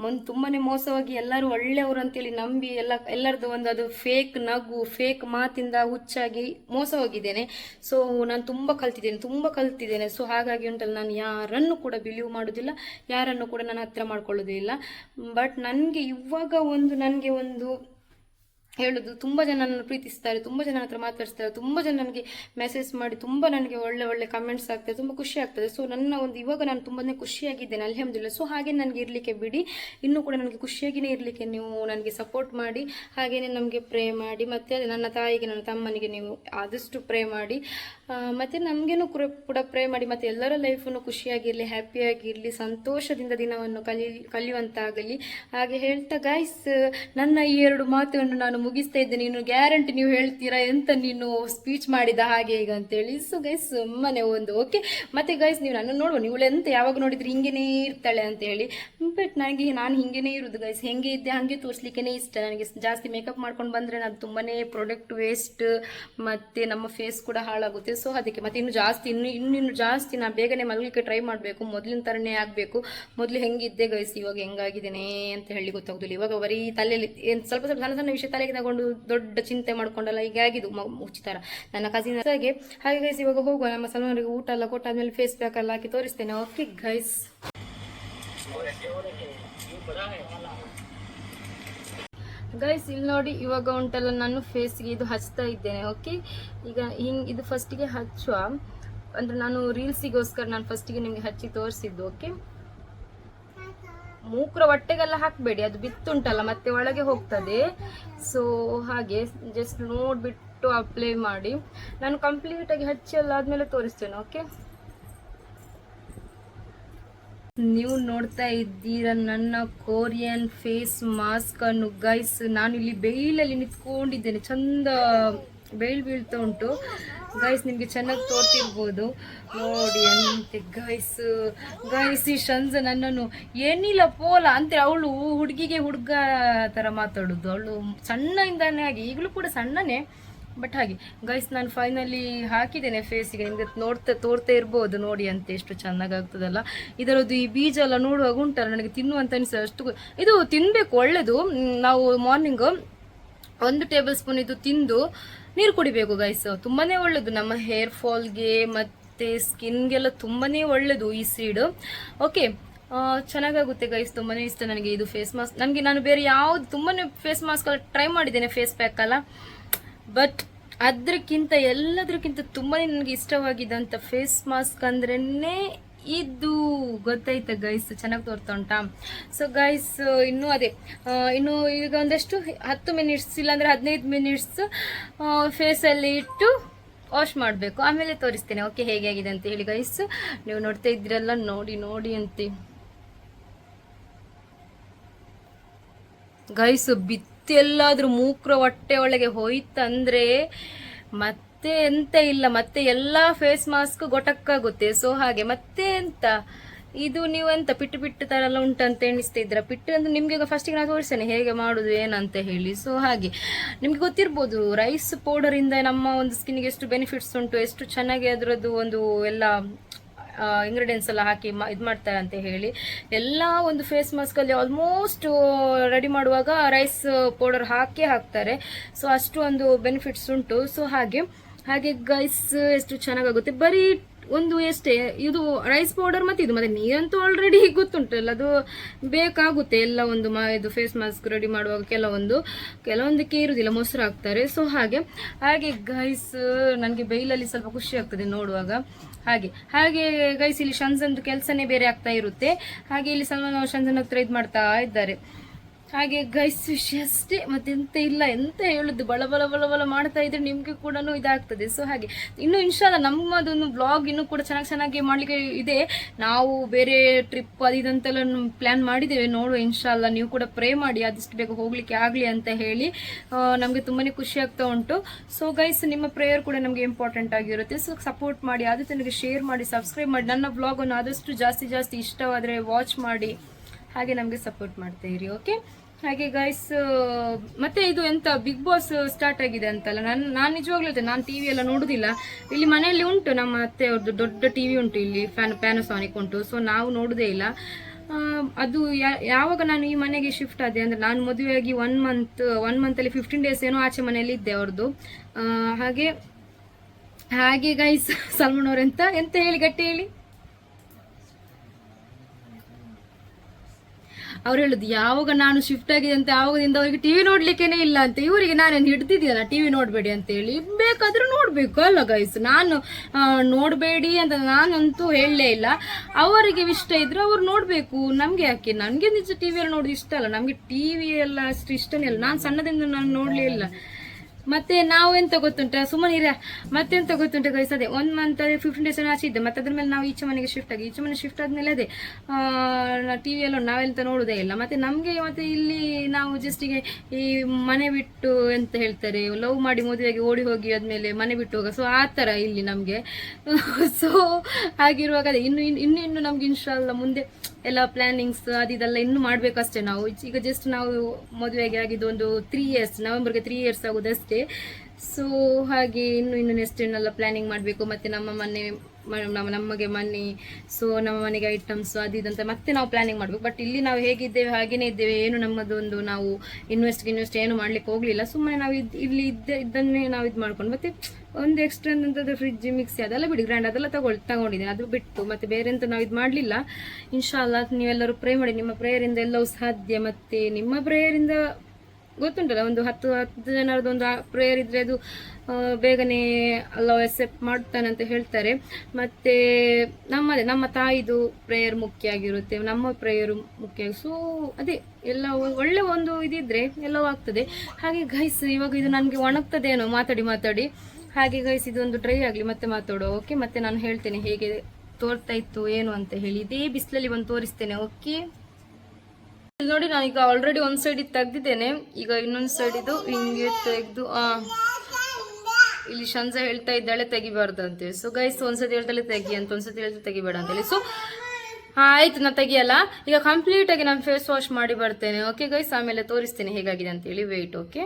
ಮೊನ್, ತುಂಬಾನೇ ಮೋಸವಾಗಿ ಎಲ್ಲರೂ ಒಳ್ಳೆಯವರು ಅಂತೇಳಿ ನಂಬಿ ಎಲ್ಲ, ಎಲ್ಲರದ್ದು ಒಂದು ಅದು ಫೇಕ್ ನಗು ಫೇಕ್ ಮಾತಿಂದ ಹುಚ್ಚಾಗಿ ಮೋಸ ಹೋಗಿದ್ದೇನೆ. ಸೊ ನಾನು ತುಂಬ ಕಲ್ತಿದ್ದೇನೆ ತುಂಬ ಕಲ್ತಿದ್ದೇನೆ. ಸೊ ಹಾಗಾಗಿ ಉಂಟಲ್ಲ, ನಾನು ಯಾರನ್ನು ಕೂಡ ಬಿಲೀವ್ ಮಾಡೋದಿಲ್ಲ ಯಾರನ್ನು ಕೂಡ ನಾನು ಹತ್ತಿರ ಮಾಡ್ಕೊಳ್ಳೋದೇ ಇಲ್ಲ. ಬಟ್ ನನಗೆ ಇವಾಗ ಒಂದು ನನಗೆ ಒಂದು ಹೇಳೋದು ತುಂಬ ಜನ ನನ್ನ ಪ್ರೀತಿಸ್ತಾರೆ, ತುಂಬ ಜನ ಹತ್ರ ಮಾತಾಡಿಸ್ತಾರೆ, ತುಂಬ ಜನ ನನಗೆ ಮೆಸೇಜ್ ಮಾಡಿ ತುಂಬ ನನಗೆ ಒಳ್ಳೆ ಒಳ್ಳೆ ಕಮೆಂಟ್ಸ್ ಆಗ್ತದೆ, ತುಂಬ ಖುಷಿ ಆಗ್ತದೆ. ಸೊ ನನ್ನ ಒಂದು, ಇವಾಗ ನಾನು ತುಂಬನೇ ಖುಷಿಯಾಗಿದ್ದೇನೆ ಅಲ್ಹಮ್ದಿಲ್ಲ ಸೊ ಹಾಗೆ ನನಗೆ ಇರಲಿಕ್ಕೆ ಬಿಡಿ. ಇನ್ನೂ ಕೂಡ ನನಗೆ ಖುಷಿಯಾಗಿಯೇ ಇರಲಿಕ್ಕೆ ನೀವು ನನಗೆ ಸಪೋರ್ಟ್ ಮಾಡಿ. ಹಾಗೆಯೇ ನಮಗೆ ಪ್ರೇ ಮಾಡಿ. ಮತ್ತು ನನ್ನ ತಾಯಿಗೆ, ನನ್ನ ತಮ್ಮನಿಗೆ ನೀವು ಆದಷ್ಟು ಪ್ರೇ ಮಾಡಿ. ಮತ್ತು ನಮಗೇನು ಕೂಡ ಪ್ರೇ ಮಾಡಿ. ಮತ್ತು ಎಲ್ಲರ ಲೈಫನ್ನು ಖುಷಿಯಾಗಿರಲಿ ಹ್ಯಾಪಿಯಾಗಿರಲಿ ಸಂತೋಷದಿಂದ ದಿನವನ್ನು ಕಲಿ, ಕಲಿಯುವಂತಾಗಲಿ. ಹಾಗೆ ಹೇಳ್ತಾ ಗಾಯ್ಸ್ ನನ್ನ ಈ ಎರಡು ಮಾತುಗಳನ್ನು ನಾನು ಮುಗಿಸ್ತಾ ಇದ್ದೆ. ನೀನು ಗ್ಯಾರಂಟಿ ನೀವು ಹೇಳ್ತೀರಾ ಎಂತ ನೀನು ಸ್ಪೀಚ್ ಮಾಡಿದ ಹಾಗೆ ಈಗ ಅಂತೇಳಿ. ಸೊ ಗೈಸ್ ಸುಮ್ಮನೆ ಒಂದು ಓಕೆ ಮತ್ತೆ ಗೈಸ್ ನೀವು ನನ್ನ ನೋಡುವ, ನೀವು ಎಂತ ಯಾವಾಗ ನೋಡಿದ್ರೆ? ಹಿಂಗೇನೇ ಇರ್ತಾಳೆ ಅಂತ ಹೇಳಿ ಬಟ್ ನನಗೆ ನಾನು ಹಿಂಗೇನೇ ಇರೋದು ಗೈಸ್ ಹೆಂಗೆ ಇದ್ದೆ ಹಾಗೆ ತೋರಿಸ್ಲಿಕ್ಕೆ ಇಷ್ಟ. ನನಗೆ ಜಾಸ್ತಿ ಮೇಕಪ್ ಮಾಡ್ಕೊಂಡು ಬಂದರೆ ನಾನು ತುಂಬಾ ಪ್ರಾಡಕ್ಟ್ ವೇಸ್ಟ್ ಮತ್ತೆ ನಮ್ಮ ಫೇಸ್ ಕೂಡ ಹಾಳಾಗುತ್ತೆ. ಸೊ ಅದಕ್ಕೆ ಮತ್ತೆ ಇನ್ನು ಜಾಸ್ತಿ, ಇನ್ನು ಇನ್ನು ಜಾಸ್ತಿ ನಾನು ಬೇಗನೆ ಮಲಗಲಿಕ್ಕೆ ಟ್ರೈ ಮಾಡಬೇಕು. ಮೊದಲಿನ ಥರನೇ ಆಗಬೇಕು. ಮೊದಲು ಹೆಂಗಿದ್ದೆ ಗೈಸ್ ಇವಾಗ ಹೆಂಗಾಗಿದ್ದೇನೆ ಅಂತ ಹೇಳಿ ಗೊತ್ತಾಗೋದಿಲ್ಲ. ಇವಾಗ ಬರೀ ತಲೆಯಲ್ಲಿ, ಏನು ಸ್ವಲ್ಪ ಸ್ವಲ್ಪ ಸಣ್ಣ ಸಣ್ಣ ವಿಷಯ ತಲೆಗೆ ತಗೊಂಡು ದೊಡ್ಡ ಚಿಂತೆ ಮಾಡ್ಕೊಂಡಲ್ಲ ಈಗ ಆಗಿದ್ದು ಮುಚ್ಚಿತರ ನನ್ನ ಕಸಿನ್ ಹಾಗೆ ಹಾಗೆ ಗೈಸ್ ಇವಾಗ ಹೋಗುವ, ನಮ್ಮ ಸಲೋನರಿಗೆ ಊಟ ಎಲ್ಲ ಕೊಟ್ಟಾದ್ಮೇಲೆ ಫೇಸ್ ಪ್ಯಾಕ್ ಎಲ್ಲ ಹಾಕಿ ತೋರಿಸ್ತೇನೆ. ಓಕೆ ಗೈಸ್ ಗೈಸ್ ಇಲ್ಲಿ ನೋಡಿ, ಇವಾಗ ಉಂಟಲ್ಲ ನಾನು ಫೇಸ್ಗೆ ಇದು ಹಚ್ತಾ ಇದ್ದೇನೆ ಓಕೆ ಈಗ ಹಿಂಗೆ, ಇದು ಫಸ್ಟಿಗೆ ಹಚ್ಚುವ. ಅಂದರೆ ನಾನು ರೀಲ್ಸಿಗೋಸ್ಕರ ನಾನು ಫಸ್ಟಿಗೆ ನಿಮಗೆ ಹಚ್ಚಿ ತೋರಿಸಿದ್ದು ಓಕೆ ಮೂಕ್ರ ಹೊಟ್ಟೆಗೆಲ್ಲ ಹಾಕಬೇಡಿ, ಅದು ಬಿತ್ತುಂಟಲ್ಲ, ಮತ್ತೆ ಒಳಗೆ ಹೋಗ್ತದೆ. ಸೊ ಹಾಗೆ ಜಸ್ಟ್ ನೋಡಿಬಿಟ್ಟು ಅಪ್ಲೈ ಮಾಡಿ. ನಾನು ಕಂಪ್ಲೀಟಾಗಿ ಹಚ್ಚಿ ಎಲ್ಲ ಆದಮೇಲೆ ತೋರಿಸ್ತೇನೆ ಓಕೆ ನೀವು ನೋಡ್ತಾ ಇದ್ದೀರಾ ನನ್ನ ಕೋರಿಯನ್ ಫೇಸ್ ಮಾಸ್ಕ್ ಅನ್ನು. ಗೈಸ್ ನಾನು ಇಲ್ಲಿ ಬೇಲಲ್ಲಿ ನಿಂತ್ಕೊಂಡಿದ್ದೇನೆ, ಚಂದ ಬೇಲ್ ಬೀಳ್ತಾ ಉಂಟು. ಗೈಸ್ ನಿಮಗೆ ಚೆನ್ನಾಗಿ ತೋರ್ತಿರ್ಬೋದು. ನೋಡಿ ಅಂತೆ ಗೈಸ್ ಗೈಸ್ ಈ ಶಂಜ ನನ್ನನ್ನು ಏನಿಲ್ಲ ಪೋಲ ಅಂತ ಅವಳು ಹುಡುಗಿಗೆ ಹುಡುಗ ಥರ ಮಾತಾಡೋದು. ಅವಳು ಸಣ್ಣಯಿಂದಾನೇ ಆಗಿ ಈಗಲೂ ಕೂಡ ಸಣ್ಣನೇ. ಬಟ್ ಹಾಗೆ ಗೈಸ್ ನಾನು ಫೈನಲಿ ಹಾಕಿದ್ದೇನೆ ಫೇಸಿಗೆ ನಿಮಗೆ ನೋಡ್ತಾ, ತೋರ್ತಾ ಇರ್ಬೋದು. ನೋಡಿ ಅಂತ ಎಷ್ಟು ಚೆನ್ನಾಗಿ ಆಗ್ತದಲ್ಲ ಇದರದ್ದು ಈ ಬೀಜ ಎಲ್ಲ ನೋಡುವಾಗ ಉಂಟಲ್ಲ, ನನಗೆ ತಿನ್ನುವಂತ ಅನಿಸ್ತದೆ ಅಷ್ಟು ಇದು ತಿನ್ನಬೇಕು ಒಳ್ಳೆಯದು ನಾವು ಮಾರ್ನಿಂಗ್ ಒಂದು ಟೇಬಲ್ ಸ್ಪೂನ್ ಇದು ತಿಂದು ನೀರು ಕುಡಿಬೇಕು ಗೈಸ್ ತುಂಬಾನೇ ಒಳ್ಳೆಯದು ನಮ್ಮ ಹೇರ್ ಫಾಲ್ಗೆ ಮತ್ತು ಸ್ಕಿನ್ಗೆಲ್ಲ ತುಂಬಾನೇ ಒಳ್ಳೆಯದು ಈ ಸೀಡ್ ಓಕೆ ಚೆನ್ನಾಗಾಗುತ್ತೆ ಗೈಸ್ ತುಂಬಾನೇ ಇಷ್ಟ ನನಗೆ ಇದು ಫೇಸ್ ಮಾಸ್ಕ್ ನನಗೆ ನಾನು ಬೇರೆ ಯಾವ್ದು ತುಂಬಾನೇ ಫೇಸ್ ಮಾಸ್ಕ್ ಟ್ರೈ ಮಾಡಿದ್ದೇನೆ ಫೇಸ್ ಪ್ಯಾಕ್ ಅಲ್ಲ. ಬಟ್ ಅದಕ್ಕಿಂತ ಎಲ್ಲದಕ್ಕಿಂತ ತುಂಬಾ ನನಗೆ ಇಷ್ಟವಾಗಿದ್ದಂಥ ಫೇಸ್ ಮಾಸ್ಕ್ ಅಂದ್ರೇ ಇದು ಗೊತ್ತಾಯ್ತಾ ಗೈಸ್ ಚೆನ್ನಾಗಿ ತೋರ್ತಾ ಉಂಟಾ? ಸೊ ಗೈಸ್ ಇನ್ನೂ ಅದೇ ಇನ್ನು ಈಗ ಒಂದಷ್ಟು ಹತ್ತು ಮಿನಿಟ್ಸ್ ಇಲ್ಲಾಂದ್ರೆ ಹದಿನೈದು ಮಿನಿಟ್ಸ್ ಫೇಸಲ್ಲಿ ಇಟ್ಟು ವಾಶ್ ಮಾಡಬೇಕು. ಆಮೇಲೆ ತೋರಿಸ್ತೇನೆ. ಓಕೆ ಹೇಗೆ ಆಗಿದೆ ಅಂತ ಹೇಳಿ ಗೈಸ್ ನೀವು ನೋಡ್ತಾ ಇದ್ದೀರಲ್ಲ, ನೋಡಿ ನೋಡಿ ಅಂತೆ. ಗೈಸ್ ಬಿತ್ತೆಲ್ಲಾದ್ರೂ ಮೂಕ್ರ ಹೊಟ್ಟೆ ಒಳಗೆ ಹೋಯ್ತಂದ್ರೆ ಮತ್ತೆ ಎಂತ ಇಲ್ಲ, ಮತ್ತೆ ಎಲ್ಲ ಫೇಸ್ ಮಾಸ್ಕ್ ಗೊಟಕ್ಕಾಗುತ್ತೆ. ಸೊ ಹಾಗೆ ಮತ್ತೆ ಎಂತ? ಇದು ನೀವು ಎಂತ, ಪಿಟ್ಟು ಪಿಟ್ಟು ತರ ಎಲ್ಲ ಉಂಟಂತ ಎಣಿಸ್ತಾ ಇದ್ರ ಪಿಟ್ಟು ಅಂದ್ರೆ ನಿಮ್ಗೆ ಫಸ್ಟಿಗೆ ನಾನು ತೋರಿಸ್ತೇನೆ, ಹೇಗೆ ಮಾಡುದು ಏನಂತ ಹೇಳಿ. ಸೊ ಹಾಗೆ. ನಿಮ್ಗೆ ಗೊತ್ತಿರ್ಬೋದು ರೈಸ್ ಪೌಡರ್ ಇಂದ ನಮ್ಮ ಒಂದು ಸ್ಕಿನ್ಗೆ ಎಷ್ಟು ಬೆನಿಫಿಟ್ಸ್ ಉಂಟು, ಎಷ್ಟು ಚೆನ್ನಾಗಿ ಅದರದ್ದು ಒಂದು ಎಲ್ಲ ಇಂಗ್ರೀಡಿಯೆಂಟ್ಸ್ ಎಲ್ಲ ಹಾಕಿ ಇದು ಮಾಡ್ತಾರೆ ಅಂತ ಹೇಳಿ. ಎಲ್ಲ ಒಂದು ಫೇಸ್ ಮಾಸ್ಕಲ್ಲಿ ಆಲ್ಮೋಸ್ಟ್ ರೆಡಿ ಮಾಡುವಾಗ ರೈಸ್ ಪೌಡರ್ ಹಾಕೇ ಹಾಕ್ತಾರೆ. ಸೊ ಅಷ್ಟು ಒಂದು ಬೆನಿಫಿಟ್ಸ್ ಉಂಟು. ಸೊ ಹಾಗೆ. ಹಾಗೆ ಗೈಸ್ ಎಷ್ಟು ಚೆನ್ನಾಗಾಗುತ್ತೆ. ಬರೀ ಒಂದು ಎಷ್ಟೇ, ಇದು ರೈಸ್ ಪೌಡರ್ ಮತ್ತೆ ಇದು, ಮತ್ತೆ ನೀರಂತೂ ಆಲ್ರೆಡಿ ಗೊತ್ತುಂಟಲ್ಲ, ಅದು ಬೇಕಾಗುತ್ತೆ. ಎಲ್ಲ ಒಂದು ಮಾ, ಇದು ಫೇಸ್ ಮಾಸ್ಕ್ ರೆಡಿ ಮಾಡುವಾಗ ಕೆಲವೊಂದು, ಕೆಲವೊಂದಕ್ಕೆ ಇರುವುದಿಲ್ಲ ಮೊಸರು ಹಾಕ್ತಾರೆ. ಸೊ ಹಾಗೆ ಹಾಗೆ ಗೈಸ್ ನನಗೆ ಬೈಲಲ್ಲಿ ಸ್ವಲ್ಪ ಖುಷಿ ಆಗ್ತದೆ ನೋಡುವಾಗ. ಹಾಗೆ ಹಾಗೆ ಗೈಸ್ ಇಲ್ಲಿ ಶಂಜನ್ದು ಕೆಲಸನೇ ಬೇರೆ ಆಗ್ತಾ ಇರುತ್ತೆ. ಹಾಗೆ ಇಲ್ಲಿ ಸಲ್ಮಾನ್ ಅವರು ಶಂಜನ್ ಹತ್ರ ಇದು ಮಾಡ್ತಾ ಇದ್ದಾರೆ. ಹಾಗೆ ಗೈಸ್ ವಿಷಯ ಅಷ್ಟೇ, ಮತ್ತೆಂತ ಇಲ್ಲ, ಎಂತ ಹೇಳುದು, ಬಳ ಬಲ ಬಲ ಬಲ ಮಾಡ್ತಾ ಇದ್ರೆ ನಿಮ್ಗೆ ಕೂಡ ಇದಾಗ್ತದೆ. ಸೊ ಹಾಗೆ, ಇನ್ನು ಇನ್ಶಾಲ್ಲ ನಮ್ಮದೊಂದು ಬ್ಲಾಗ್ ಇನ್ನು ಕೂಡ ಚೆನ್ನಾಗಿ ಚೆನ್ನಾಗಿ ಮಾಡ್ಲಿಕ್ಕೆ ಇದೆ. ನಾವು ಬೇರೆ ಟ್ರಿಪ್ ಅದು ಪ್ಲಾನ್ ಮಾಡಿದ್ದೇವೆ. ನೋಡುವ ಇನ್ಶಾಲ್ಲ ನೀವು ಕೂಡ ಪ್ರೇ ಮಾಡಿ, ಆದಷ್ಟು ಬೇಗ ಹೋಗ್ಲಿಕ್ಕೆ ಆಗಲಿ ಅಂತ ಹೇಳಿ. ನಮಗೆ ತುಂಬಾನೇ ಖುಷಿ ಆಗ್ತಾ ಉಂಟು. ಸೊ ಗೈಸ್ ನಿಮ್ಮ ಪ್ರೇಯರ್ ಕೂಡ ನಮಗೆ ಇಂಪಾರ್ಟೆಂಟ್ ಆಗಿರುತ್ತೆ. ಸೊ ಸಪೋರ್ಟ್ ಮಾಡಿ ಆದಷ್ಟು ನನಗೆ ಶೇರ್ ಮಾಡಿ ಸಬ್ಸ್ಕ್ರೈಬ್ ಮಾಡಿ. ನನ್ನ ಬ್ಲಾಗನ್ನು ಆದಷ್ಟು ಜಾಸ್ತಿ ಜಾಸ್ತಿ ಇಷ್ಟವಾದರೆ ವಾಚ್ ಮಾಡಿ. ಹಾಗೆ ನಮಗೆ ಸಪೋರ್ಟ್ ಮಾಡ್ತಾ ಇರಿ ಓಕೆ ಹಾಗೆ ಗೈಸ್ ಮತ್ತೆ ಇದು ಎಂತ ಬಿಗ್ ಬಾಸ್ ಸ್ಟಾರ್ಟ್ ಆಗಿದೆ ಅಂತಲ್ಲ. ನಾನು ನಾನು ನಿಜವಾಗ್ಲೂ ಇದೆ ನಾನು ಟಿವಿ ಎಲ್ಲ ನೋಡುದಿಲ್ಲ. ಇಲ್ಲಿ ಮನೆಯಲ್ಲಿ ಉಂಟು, ನಮ್ಮ ಅತ್ತೆ ಅವ್ರದ್ದು ದೊಡ್ಡ ಟಿವಿ ಉಂಟು, ಇಲ್ಲಿ ಫ್ಯಾನ್ ಪ್ಯಾನಸಾನಿಕ್ ಉಂಟು ಸೊ ನಾವು ನೋಡುದೇ ಇಲ್ಲ. ಅದು ಯಾವಾಗ ನಾನು ಈ ಮನೆಗೆ ಶಿಫ್ಟ್ ಆದೆ ಅಂದ್ರೆ ನಾನು ಮದುವೆಯಾಗಿ ಒನ್ ಮಂತ್ ಒನ್ ಮಂತಲ್ಲಿ ಫಿಫ್ಟೀನ್ ಡೇಸ್ ಏನೋ ಆಚೆ ಮನೆಯಲ್ಲಿ ಇದ್ದೆ ಅವ್ರದ್ದು ಹಾಗೆ ಹಾಗೆ ಗೈಸ್ ಸಲ್ಮನ್ ಅವ್ರೆಂತ ಎಂತ ಹೇಳಿ, ಗಟ್ಟಿ ಹೇಳಿ? ಅವ್ರು ಹೇಳುದು, ಯಾವಾಗ ನಾನು ಶಿಫ್ಟ್ ಆಗಿದೆ ಅಂತ ಆವಾಗದಿಂದ ಅವರಿಗೆ ಟಿವಿ ನೋಡ್ಲಿಕ್ಕೇನೆ ಇಲ್ಲ ಅಂತ ಇವರಿಗೆ ನಾನೇನು ಹಿಡ್ತಿದ್ಯಲ್ಲ ಟಿವಿ ನೋಡಬೇಡಿ ಅಂತ ಹೇಳಿ, ಬೇಕಾದ್ರೂ ನೋಡ್ಬೇಕು ಅಲ್ಲ ಗೈಸ್ ನಾನು ನೋಡಬೇಡಿ ಅಂತ ನಾನಂತೂ ಹೇಳಲೇ ಇಲ್ಲ. ಅವರಿಗೆ ಇಷ್ಟ ಇದ್ರೆ ಅವ್ರು ನೋಡ್ಬೇಕು. ನಮ್ಗೆ ಯಾಕೆ? ನನ್ಗೆ ನಿಜ ಟಿವಿಯಲ್ಲಿ ನೋಡೋದು ಇಷ್ಟ ಅಲ್ಲ. ನಮ್ಗೆ ಟಿವಿ ಎಲ್ಲ ಅಷ್ಟು ಇಷ್ಟನೇ ಇಲ್ಲ. ನಾನು ಸಣ್ಣದಿಂದ ನಾನು ನೋಡ್ಲೇ ಇಲ್ಲ. ಮತ್ತೆ ನಾವು ಎಂತ ಗೊತ್ತುಂಟ? ಸುಮ್ಮನೆ ಇರ. ಮತ್ತೆಂತ ಗೊತ್ತುಂಟ ಗೈಸ್ ಅದೇ ಒಂದ್ ಮಂತ್ ಫಿಫ್ಟೀನ್ ಡೇಸ್ ಆಚೆ ಇದ್ದೆ. ಮತ್ತೆ ಅದ್ರ ಮೇಲೆ ನಾವು ಈಚೆ ಮನೆಗೆ ಶಿಫ್ಟ್ ಆಗಿ, ಈಚೆ ಮನೆ ಶಿಫ್ಟ್ ಆದ್ಮೇಲೆ ಅದೇ ಟಿವಿ ಎಲ್ಲ ನಾವೆಂತ ನೋಡುದೇ ಇಲ್ಲ. ಮತ್ತೆ ನಮಗೆ ಮತ್ತೆ ಇಲ್ಲಿ ನಾವು ಜಸ್ಟಿಗೆ ಈ ಮನೆ ಬಿಟ್ಟು ಎಂತ ಹೇಳ್ತಾರೆ? ಲವ್ ಮಾಡಿ ಮದುವೆಗೆ ಓಡಿ ಹೋಗಿ ಆದ್ಮೇಲೆ ಮನೆ ಬಿಟ್ಟು ಹೋಗ. ಸೊ ಆ ಥರ ಇಲ್ಲಿ ನಮಗೆ. ಸೊ ಹಾಗಿರುವಾಗ ಅದೇ, ಇನ್ನು ಇನ್ನು ಇನ್ನು ನಮ್ಗೆ ಇನ್ಶಾಲ್ಲ ಮುಂದೆ ಎಲ್ಲ ಪ್ಲಾನಿಂಗ್ಸ್ ಅದಿದೆಲ್ಲ ಇನ್ನು ಮಾಡ್ಬೇಕಷ್ಟೇ ನಾವು. ಈಗ ಜಸ್ಟ್ ನಾವು ಮದುವೆಗೆ ಆಗಿದ್ದು ಒಂದು ತ್ರೀ ಇಯರ್ಸ್ ನವೆಂಬರ್ಗೆ ತ್ರೀ ಇಯರ್ಸ್ ಆಗೋದಷ್ಟೇ ಸೊ ಹಾಗೆ ಇನ್ನು ಇನ್ನು ನೆಕ್ಸ್ಟ್ ಏನೆಲ್ಲ ಪ್ಲಾನಿಂಗ್ ಮಾಡಬೇಕು. ಮತ್ತೆ ನಮ್ಮ ಮನೆ, ನಮ್ಮ, ನಮಗೆ ಮನೆ ಸೊ ನಮ್ಮ ಮನೆಗೆ ಐಟಮ್ಸ್ ಅದು ಇದಂತ ಮತ್ತೆ ನಾವು ಪ್ಲಾನಿಂಗ್ ಮಾಡಬೇಕು. ಬಟ್ ಇಲ್ಲಿ ನಾವು ಹೇಗಿದ್ದೇವೆ, ಹಾಗೇನೇ ಇದ್ದೇವೆ, ಏನು ನಮ್ಮದೊಂದು ನಾವು ಇನ್ವೆಸ್ಟ್ ಇನ್ವೆಸ್ಟ್ ಏನು ಮಾಡ್ಲಿಕ್ಕೆ ಹೋಗ್ಲಿಲ್ಲ. ಸುಮ್ಮನೆ ನಾವು ಇಲ್ಲಿ ಇದ್ದ ಇದನ್ನೇ ನಾವು ಇದು ಮಾಡ್ಕೊಂಡು, ಮತ್ತೆ ಒಂದು ಎಕ್ಸ್ಟ್ರಾ ಅಂತಂದ್ರೆ ಫ್ರಿಜ್ ಮಿಕ್ಸಿ ಅದೆಲ್ಲ ಬಿಡಿ ಗ್ರ್ಯಾಂಡ್ ಅದೆಲ್ಲ ತಗೊಳ್, ತಗೊಂಡಿದ್ದೀನಿ. ಅದು ಬಿಟ್ಟು ಮತ್ತೆ ಬೇರೆ ಅಂತ ನಾವು ಇದು ಮಾಡಲಿಲ್ಲ. ಇನ್ಶಾಲ್ಲ ನೀವೆಲ್ಲರೂ ಪ್ರೇ ಮಾಡಿ. ನಿಮ್ಮ ಪ್ರೇಯರಿಂದ ಎಲ್ಲವೂ ಸಾಧ್ಯ. ಮತ್ತೆ ನಿಮ್ಮ ಪ್ರೇಯರಿಂದ ಗೊತ್ತುಂಟಲ್ಲ, ಒಂದು ಹತ್ತು ಹತ್ತು ಜನರದ್ದು ಒಂದು ಪ್ರೇಯರ್ ಇದ್ರೆ ಅದು ಬೇಗನೆ ಅಲ್ಲ ಎಕ್ಸೆಪ್ಟ್ ಮಾಡ್ತಾನೆ ಅಂತ ಹೇಳ್ತಾರೆ. ಮತ್ತೆ ನಮ್ಮದೇ, ನಮ್ಮ ತಾಯಿದು ಪ್ರೇಯರ್ ಮುಖ್ಯ ಆಗಿರುತ್ತೆ. ನಮ್ಮ ಪ್ರೇಯರು ಮುಖ್ಯ ಸೊ ಅದೇ, ಎಲ್ಲ ಒಳ್ಳೆ ಒಂದು ಇದಿದ್ರೆ ಎಲ್ಲವೂ ಆಗ್ತದೆ. ಹಾಗೆ ಗೈಸ್ ಇವಾಗ ಇದು ನನಗೆ ಒಣಗ್ತದೇನೋ ಮಾತಾಡಿ ಮಾತಾಡಿ. ಹಾಗೆ ಗೈಸ್ ಇದೊಂದು ಡ್ರೈ ಆಗಲಿ, ಮತ್ತೆ ಮಾತಾಡೋ ಓಕೆ ಮತ್ತೆ ನಾನು ಹೇಳ್ತೇನೆ ಹೇಗೆ ತೋರ್ತಾ ಇತ್ತು, ಏನು ಅಂತ ಹೇಳಿ. ಇದೇ ಬಿಸಿಲಲ್ಲಿ ಬಂದು ತೋರಿಸ್ತೇನೆ. ಓಕೆ ಇಲ್ಲಿ ನೋಡಿ ನಾನೀಗ ಆಲ್ರೆಡಿ ಒಂದು ಸೈಡ್ ಇದು ತೆಗ್ದಿದ್ದೇನೆ. ಈಗ ಇನ್ನೊಂದು ಸೈಡ್ ಇದು ಹಿಂಗೆ ತೆಗೆದು ಇಲ್ಲಿ ಶಂಜ ಹೇಳ್ತಾ ಇದ್ದಾಳೆ ತೆಗಿಬಾರ್ದಂತೆ ಸೊ ಗೈಸ್ ಒಂದ್ಸತಿ ಹೇಳ್ತಾಳೆ ತೆಗಿ ಅಂತ, ಒಂದ್ಸತಿ ಹೇಳ್ತಾ ತೆಗಿಬೇಡ ಅಂತೇಳಿ ಸೊ ಹಾ, ಆಯ್ತು, ನಾನು ತೆಗಿಯಲ್ಲ? ಈಗ ಕಂಪ್ಲೀಟ್ ಆಗಿ ನಾನು ಫೇಸ್ ವಾಶ್ ಮಾಡಿ ಬರ್ತೇನೆ. ಓಕೆ ಗೈಸ್ ಆಮೇಲೆ ತೋರಿಸ್ತೇನೆ ಹೇಗಾಗಿದೆ ಅಂತೇಳಿ ವೆಯ್ಟ್ ಓಕೆ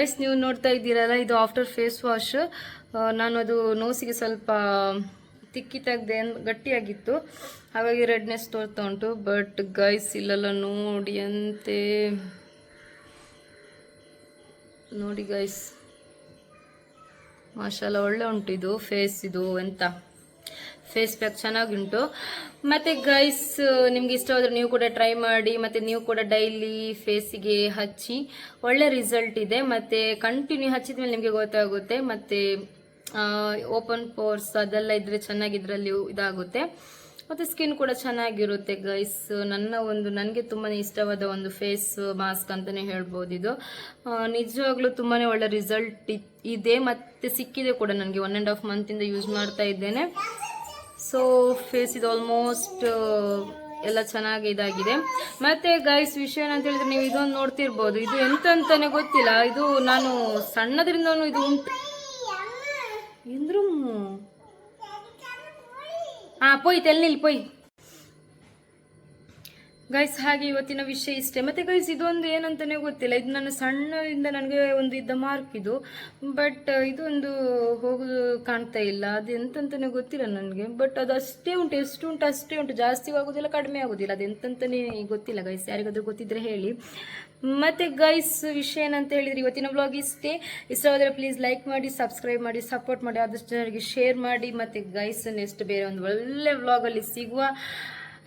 ಗೈಸ್ ನೀವು ನೋಡ್ತಾ ಇದ್ದೀರಲ್ಲ, ಇದು ಆಫ್ಟರ್ ಫೇಸ್ ವಾಶ್ ನಾನು ಅದು ನೋಸಿಗೆ ಸ್ವಲ್ಪ ತಿಕ್ಕಿ ತೆಗ್ದೆ ಗಟ್ಟಿಯಾಗಿತ್ತು. ಹಾಗಾಗಿ ರೆಡ್ನೆಸ್ ತೋರ್ತಾ ಉಂಟು. ಬಟ್ ಗೈಸ್ ಇಲ್ಲೆಲ್ಲ ನೋಡಿ ಅಂತೆ. ನೋಡಿ ಗೈಸ್ ಮಾಶಾಲ ಒಳ್ಳೆ ಉಂಟು ಇದು. ಫೇಸ್ ಇದು ಎಂತ? ಫೇಸ್ ಪ್ಯಾಕ್ ಚೆನ್ನಾಗುಂಟು. ಮತ್ತು ಗೈಸ್ ನಿಮ್ಗೆ ಇಷ್ಟವಾದ್ರೆ ನೀವು ಕೂಡ ಟ್ರೈ ಮಾಡಿ, ಮತ್ತು ನೀವು ಕೂಡ ಡೈಲಿ ಫೇಸಿಗೆ ಹಚ್ಚಿ. ಒಳ್ಳೆ ರಿಸಲ್ಟ್ ಇದೆ. ಮತ್ತು ಕಂಟಿನ್ಯೂ ಹಚ್ಚಿದ ಮೇಲೆ ನಿಮಗೆ ಗೊತ್ತಾಗುತ್ತೆ. ಮತ್ತು ಓಪನ್ ಪೋರ್ಸ್ ಅದೆಲ್ಲ ಇದ್ರೆ ಚೆನ್ನಾಗಿ ಇದರಲ್ಲಿ ಇದಾಗುತ್ತೆ. ಮತ್ತು ಸ್ಕಿನ್ ಕೂಡ ಚೆನ್ನಾಗಿರುತ್ತೆ ಗೈಸ್ ನನ್ನ ಒಂದು, ನನಗೆ ತುಂಬಾ ಇಷ್ಟವಾದ ಒಂದು ಫೇಸ್ ಮಾಸ್ಕ್ ಅಂತಲೇ ಹೇಳ್ಬೋದು ಇದು. ನಿಜವಾಗ್ಲೂ ತುಂಬಾ ಒಳ್ಳೆ ರಿಸಲ್ಟ್ ಇದೆ. ಮತ್ತು ಸಿಕ್ಕಿದೆ ಕೂಡ ನನಗೆ ಒನ್ ಆ್ಯಂಡ್ ಹಾಫ್ ಮಂತಿಂದ ಯೂಸ್ ಮಾಡ್ತಾ ಇದ್ದೇನೆ. ಸೊ ಫೇಸ್ ಇದು ಆಲ್ಮೋಸ್ಟ್ ಎಲ್ಲ ಚೆನ್ನಾಗಿ ಇದಾಗಿದೆ. ಮತ್ತೆ ಗೈಸ್ ವಿಷಯ ಏನಂತ ಹೇಳಿದ್ರೆ ನೀವು ಇದೊಂದು ನೋಡ್ತಿರ್ಬೋದು. ಇದು ಎಂತ ಗೊತ್ತಿಲ್ಲ. ಇದು ನಾನು ಸಣ್ಣದ್ರಿಂದನೂ ಇದು ಉಂಟು. ಆ, ಪೋಯ್, ತೆಲ್ ಪೋಯ್. ಗೈಸ್ ಹಾಗೆ ಇವತ್ತಿನ ವಿಷಯ ಇಷ್ಟೇ. ಮತ್ತೆ ಗೈಸ್ ಇದೊಂದು ಏನಂತಾನೆ ಗೊತ್ತಿಲ್ಲ. ಇದು ನನ್ನ ಸಣ್ಣದಿಂದ ನನಗೆ ಒಂದು ಇದ್ದ ಮಾರ್ಕ್ ಇದು. ಬಟ್ ಇದೊಂದು ಹೋಗುದು ಕಾಣ್ತಾ ಇಲ್ಲ. ಅದು ಎಂತಂತಾನೆ ಗೊತ್ತಿಲ್ಲ ನನಗೆ. ಬಟ್ ಅದು ಅಷ್ಟೇ ಉಂಟು, ಎಷ್ಟು ಉಂಟು ಅಷ್ಟೇ ಉಂಟು. ಜಾಸ್ತಿ ಆಗೋದಿಲ್ಲ, ಕಡಿಮೆ ಆಗೋದಿಲ್ಲ. ಅದು ಎಂತಂತಾನೆ ಗೊತ್ತಿಲ್ಲ ಗೈಸ್ ಯಾರಿಗಾದ್ರೂ ಗೊತ್ತಿದ್ರೆ ಹೇಳಿ. ಮತ್ತೆ ಗೈಸ್ ವಿಷಯ ಏನಂತ ಹೇಳಿದ್ರೆ ಇವತ್ತಿನ ಬ್ಲಾಗ್ ಇಷ್ಟೇ. ಇಷ್ಟವಾದರೆ ಪ್ಲೀಸ್ ಲೈಕ್ ಮಾಡಿ ಸಬ್ಸ್ಕ್ರೈಬ್ ಮಾಡಿ ಸಪೋರ್ಟ್ ಮಾಡಿ, ಆದಷ್ಟು ಜನರಿಗೆ ಶೇರ್ ಮಾಡಿ. ಮತ್ತೆ ಗೈಸ್ ನೆಕ್ಸ್ಟ್ ಬೇರೆ ಒಂದು ಒಳ್ಳೆ ವ್ಲಾಗಲ್ಲಿ ಸಿಗುವ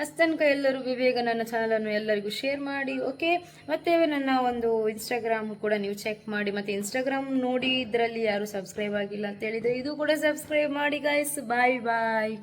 ಅಷ್ಟನಕ ಎಲ್ಲರೂ ಬೇಗ ನನ್ನ ಚಾನಲನ್ನು ಎಲ್ಲರಿಗೂ ಶೇರ್ ಮಾಡಿ ಓಕೆ ಮತ್ತೆ ನನ್ನ ಒಂದು ಇನ್ಸ್ಟಾಗ್ರಾಮ್ ಕೂಡ ನೀವು ಚೆಕ್ ಮಾಡಿ. ಮತ್ತೆ ಇನ್ಸ್ಟಾಗ್ರಾಮ್ ನೋಡಿ ಇದರಲ್ಲಿ ಯಾರು ಸಬ್ಸ್ಕ್ರೈಬ್ ಆಗಿಲ್ಲ ಅಂತ ಹೇಳಿದ್ರೆ ಇದು ಕೂಡ ಸಬ್ಸ್ಕ್ರೈಬ್ ಮಾಡಿ ಗಾಯ್ಸ್ ಬಾಯ್ ಬಾಯ್